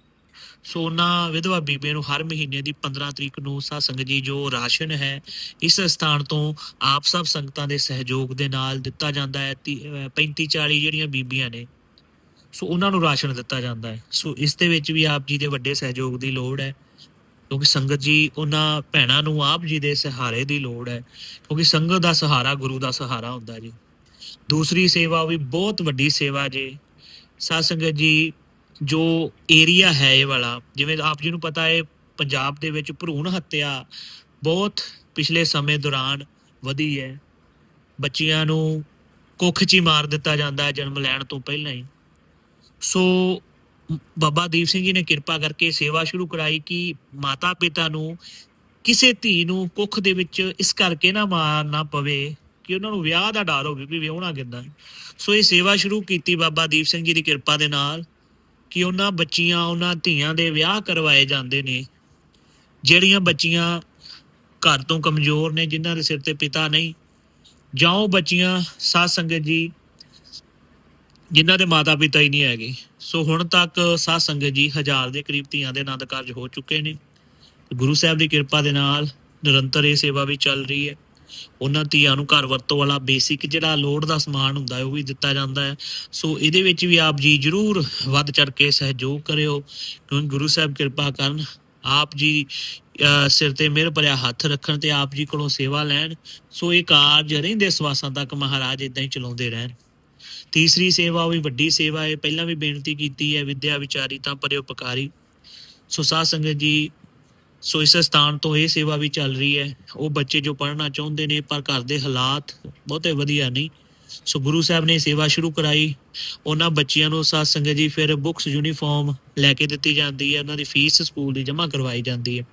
ਸੋ ਉਹਨਾਂ ਵਿਧਵਾ ਬੀਬੀਆਂ ਨੂੰ ਹਰ ਮਹੀਨੇ ਦੀ 15 ਤਰੀਕ ਨੂੰ ਸਾਧ ਸੰਗਤ ਜੀ, ਜੋ ਰਾਸ਼ਨ ਹੈ, ਇਸ ਸਥਾਨ ਤੋਂ ਆਪ ਸਭ ਸੰਗਤਾਂ ਦੇ ਸਹਿਯੋਗ ਦੇ ਨਾਲ ਦਿੱਤਾ ਜਾਂਦਾ ਹੈ 35 40 ਜਿਹੜੀਆਂ ਬੀਬੀਆਂ ਨੇ, ਸੋ ਉਹਨਾਂ ਨੂੰ ਰਾਸ਼ਨ ਦਿੱਤਾ ਜਾਂਦਾ ਹੈ। ਸੋ ਇਸ ਦੇ ਵਿੱਚ ਵੀ ਆਪ ਜੀ ਦੇ ਵੱਡੇ ਸਹਿਯੋਗ ਦੀ ਲੋੜ ਹੈ। ਕਿਉਂਕਿ ਸੰਗਤ ਜੀ, ਉਹਨਾਂ ਭੈਣਾਂ ਨੂੰ ਆਪ ਜੀ ਦੇ ਸਹਾਰੇ ਦੀ ਲੋੜ ਹੈ। ਕਿਉਂਕਿ ਸੰਗਤ ਦਾ ਸਹਾਰਾ, ਗੁਰੂ ਦਾ ਸਹਾਰਾ ਹੁੰਦਾ ਜੀ। ਦੂਸਰੀ ਸੇਵਾ ਵੀ ਬਹੁਤ ਵੱਡੀ ਸੇਵਾ ਜੀ। ਸਾਧ ਸੰਗਤ ਜੀ, ਜੋ ਏਰੀਆ ਹੈ ਇਹ ਵਾਲਾ, ਜਿਵੇਂ ਆਪ ਜੀ ਨੂੰ ਪਤਾ ਹੈ, ਪੰਜਾਬ ਦੇ ਵਿੱਚ ਭਰੂਣ ਹੱਤਿਆ ਬਹੁਤ ਪਿਛਲੇ ਸਮੇਂ ਦੌਰਾਨ ਵਧੀ ਹੈ। ਬੱਚਿਆਂ ਨੂੰ ਕੁੱਖ 'ਚ ਹੀ ਮਾਰ ਦਿੱਤਾ ਜਾਂਦਾ ਹੈ ਜਨਮ ਲੈਣ ਤੋਂ ਪਹਿਲਾਂ ਹੀ। ਸੋ ਬਾਬਾ ਦੀਪ ਸਿੰਘ ਜੀ ਨੇ ਕਿਰਪਾ ਕਰਕੇ ਸੇਵਾ ਸ਼ੁਰੂ ਕਰਾਈ ਕਿ ਮਾਤਾ ਪਿਤਾ ਨੂੰ ਕਿਸੇ ਧੀ ਨੂੰ ਕੁੱਖ ਦੇ ਵਿੱਚ ਇਸ ਕਰਕੇ ਨਾ ਮਾਰਨਾ ਪਵੇ ਕਿ ਉਹਨਾਂ ਨੂੰ ਵਿਆਹ ਦਾ ਡਰ ਹੋਵੇ ਵੀ ਵਿਆਹਣਾ ਕਿੱਦਾਂ ਸੋ ਇਹ ਸੇਵਾ ਸ਼ੁਰੂ ਕੀਤੀ ਬਾਬਾ ਦੀਪ ਸਿੰਘ ਜੀ ਦੀ ਕਿਰਪਾ ਦੇ ਨਾਲ ਕਿ ਉਹਨਾਂ ਬੱਚੀਆਂ, ਉਹਨਾਂ ਧੀਆਂ ਦੇ ਵਿਆਹ ਕਰਵਾਏ ਜਾਂਦੇ ਨੇ। ਜਿਹੜੀਆਂ ਬੱਚੀਆਂ ਘਰ ਤੋਂ ਕਮਜ਼ੋਰ ਨੇ, ਜਿਨ੍ਹਾਂ ਦੇ ਸਿਰ ਤੇ ਪਿਤਾ ਨਹੀਂ, ਜਾਂ ਉਹ ਬੱਚੀਆਂ ਸਾਧ ਸੰਗਤ ਜੀ, ਜਿਨ੍ਹਾਂ ਦੇ ਮਾਤਾ ਪਿਤਾ ਹੀ ਨਹੀਂ ਹੈਗੇ। ਸੋ ਹੁਣ ਤੱਕ ਸਾਧ ਸੰਗਤ ਜੀ ਹਜ਼ਾਰ ਦੇ ਕਰੀਬ ਧੀਆਂ ਦੇ ਆਨੰਦ ਕਾਰਜ ਹੋ ਚੁੱਕੇ ਨੇ। ਗੁਰੂ ਸਾਹਿਬ ਦੀ ਕਿਰਪਾ ਦੇ ਨਾਲ ਨਿਰੰਤਰ ਇਹ ਸੇਵਾ ਵੀ ਚੱਲ ਰਹੀ ਹੈ। ਉਹਨਾਂ ਧੀਆਂ ਨੂੰ ਘਰ ਵਰਤੋਂ ਵਾਲਾ ਬੇਸਿਕ ਜਿਹੜਾ ਲੋੜ ਦਾ ਸਮਾਨ ਹੁੰਦਾ ਹੈ, ਉਹ ਵੀ ਦਿੱਤਾ ਜਾਂਦਾ ਹੈ। ਸੋ ਇਹਦੇ ਵਿੱਚ ਵੀ ਆਪ ਜੀ ਜਰੂਰ ਵੱਧ ਚੜ ਕੇ ਸਹਿਯੋਗ ਕਰਿਓ। ਕਿਉਂਕਿ ਗੁਰੂ ਸਾਹਿਬ ਕਿਰਪਾ ਕਰਨ ਆਪ ਜੀ ਸਿਰ ਤੇ ਮਿਹਰ ਭਰਿਆ ਹੱਥ ਰੱਖਣ ਤੇ ਆਪ ਜੀ ਕੋਲੋਂ ਸੇਵਾ ਲੈਣ। ਸੋ ਇਹ ਕਾਰਜ ਰਹਿੰਦੇ ਸਵਾਸਾਂ ਤੱਕ ਮਹਾਰਾਜ ਇਦਾਂ ਹੀ ਚਲਾਉਂਦੇ ਰਹਿਣ। ਤੀਸਰੀ ਸੇਵਾ, ਉਹ ਵੀ ਵੱਡੀ ਸੇਵਾ ਹੈ। ਪਹਿਲਾਂ ਵੀ ਬੇਨਤੀ ਕੀਤੀ ਹੈ ਵਿਦਿਆ ਵਿਚਾਰੀ, ਤਾਂ ਪਰਿਉਪਕਾਰੀ ਸੋ ਸਾਧ ਸੰਗਤ ਜੀ, ਸੋ ਇਸ ਸਥਾਨ ਤੋਂ ਇਹ ਸੇਵਾ ਵੀ ਚੱਲ ਰਹੀ ਹੈ। ਉਹ ਬੱਚੇ ਜੋ ਪੜ੍ਹਨਾ ਚਾਹੁੰਦੇ ਨੇ, ਪਰ ਘਰ ਦੇ ਹਾਲਾਤ ਬਹੁਤੇ ਵਧੀਆ ਨਹੀਂ। ਸੋ ਗੁਰੂ ਸਾਹਿਬ ਨੇ ਸੇਵਾ ਸ਼ੁਰੂ ਕਰਾਈ। ਉਹਨਾਂ ਬੱਚਿਆਂ ਨੂੰ ਸਾਧ ਸੰਗਤ ਜੀ ਫਿਰ ਬੁੱਕਸ, ਯੂਨੀਫਾਰਮ ਲੈ ਕੇ ਦਿੱਤੀ ਜਾਂਦੀ ਹੈ। ਉਹਨਾਂ ਦੀ ਫੀਸ ਸਕੂਲ ਦੀ ਜਮ੍ਹਾਂ ਕਰਵਾਈ ਜਾਂਦੀ ਹੈ।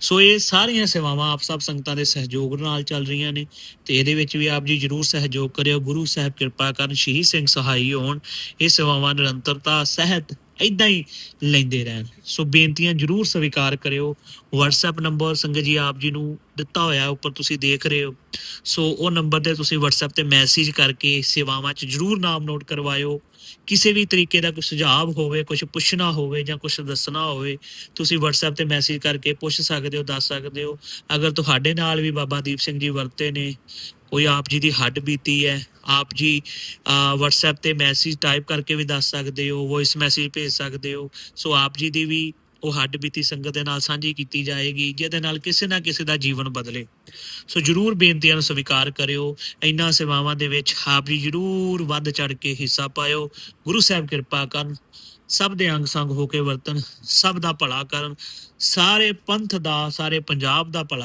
ਸੋ ਇਹ ਸਾਰੀਆਂ ਸੇਵਾਵਾਂ ਆਪ ਸਭ ਸੰਗਤਾਂ ਦੇ ਸਹਿਯੋਗ ਨਾਲ ਚੱਲ ਰਹੀਆਂ ਨੇ ਤੇ ਇਹਦੇ ਵਿੱਚ ਵੀ ਆਪ ਜੀ ਜਰੂਰ ਸਹਿਯੋਗ ਕਰਿਓ, ਗੁਰੂ ਸਾਹਿਬ ਕਿਰਪਾ ਕਰਨ, ਸ਼ਹੀਦ ਸਿੰਘ ਸਹਾਈ ਹੋਣ, ਇਹ ਸੇਵਾਵਾਂ ਨਿਰੰਤਰਤਾ, ਸਹਿਤ ਇਦਾਂ ਹੀ ਲੈਂਦੇ ਰਹਿਣ। ਸੋ ਬੇਨਤੀਆਂ ਜਰੂਰ ਸਵੀਕਾਰ ਕਰਿਓ। WhatsApp ਨੰਬਰ ਸੰਗਤ ਜੀ ਆਪ ਜੀ ਨੂੰ ਦਿੱਤਾ ਹੋਇਆ, ਉੱਪਰ ਤੁਸੀਂ ਦੇਖ ਰਹੇ ਹੋ। ਸੋ ਉਹ ਨੰਬਰ ਤੇ ਤੁਸੀਂ WhatsApp ਤੇ ਮੈਸੇਜ ਕਰਕੇ ਸੇਵਾਵਾਂ 'ਚ ਜਰੂਰ ਨਾਮ ਨੋਟ ਕਰਵਾਇਓ। ਕਿਸੇ ਵੀ ਤਰੀਕੇ ਦਾ ਕੋਈ ਸੁਝਾਅ ਹੋਵੇ ਕੁਝ ਪੁੱਛਣਾ ਹੋਵੇ ਜਾਂ ਕੁਝ ਦੱਸਣਾ ਹੋਵੇ ਤੁਸੀਂ WhatsApp ਤੇ ਮੈਸੇਜ ਕਰਕੇ ਪੁੱਛ ਸਕਦੇ ਹੋ ਦੱਸ ਸਕਦੇ ਹੋ। ਅਗਰ ਤੁਹਾਡੇ ਨਾਲ ਵੀ ਬਾਬਾ ਦੀਪ ਸਿੰਘ ਜੀ ਵਰਤੇ ਨੇ ਕੋਈ ਆਪ ਜੀ ਦੀ ਹੱਡ ਬੀਤੀ ਹੈ ਆਪ ਜੀ ਅਹ, WhatsApp ਤੇ ਮੈਸੇਜ ਟਾਈਪ ਕਰਕੇ ਵੀ ਦੱਸ ਸਕਦੇ ਹੋ ਵੌਇਸ ਮੈਸੇਜ ਭੇਜ ਸਕਦੇ ਹੋ। ਸੋ ਆਪ ਜੀ ਦੀ ਵੀ ਉਹ ਹੱਡ ਬੀਤੀ ਸੰਗਤ ਦੇ ਨਾਲ ਸਾਂਝੀ ਕੀਤੀ ਜਾਏਗੀ, ਜਿਹਦੇ ਨਾਲ ਕਿਸੇ ਨਾ ਕਿਸੇ ਦਾ ਜੀਵਨ ਬਦਲੇ। ਸੋ ਜਰੂਰ ਬੇਨਤੀਆਂ ਨੂੰ ਸਵੀਕਾਰ ਕਰਿਓ ਇਹਨਾਂ ਸੇਵਾਵਾਂ ਦੇ ਵਿੱਚ ਆਪ ਜੀ ਜਰੂਰ ਵੱਧ ਚੜ ਕੇ ਹਿੱਸਾ ਪਾਇਓ। ਗੁਰੂ ਸਾਹਿਬ ਕਿਰਪਾ ਕਰਨ, ਸਭ ਦੇ ਅੰਗ ਸੰਗ ਹੋ ਕੇ ਵਰਤਨ ਸਭ ਦਾ ਭਲਾ ਕਰਨ, ਸਾਰੇ ਪੰਥ ਦਾ, ਸਾਰੇ ਪੰਜਾਬ ਦਾ ਭਲਾ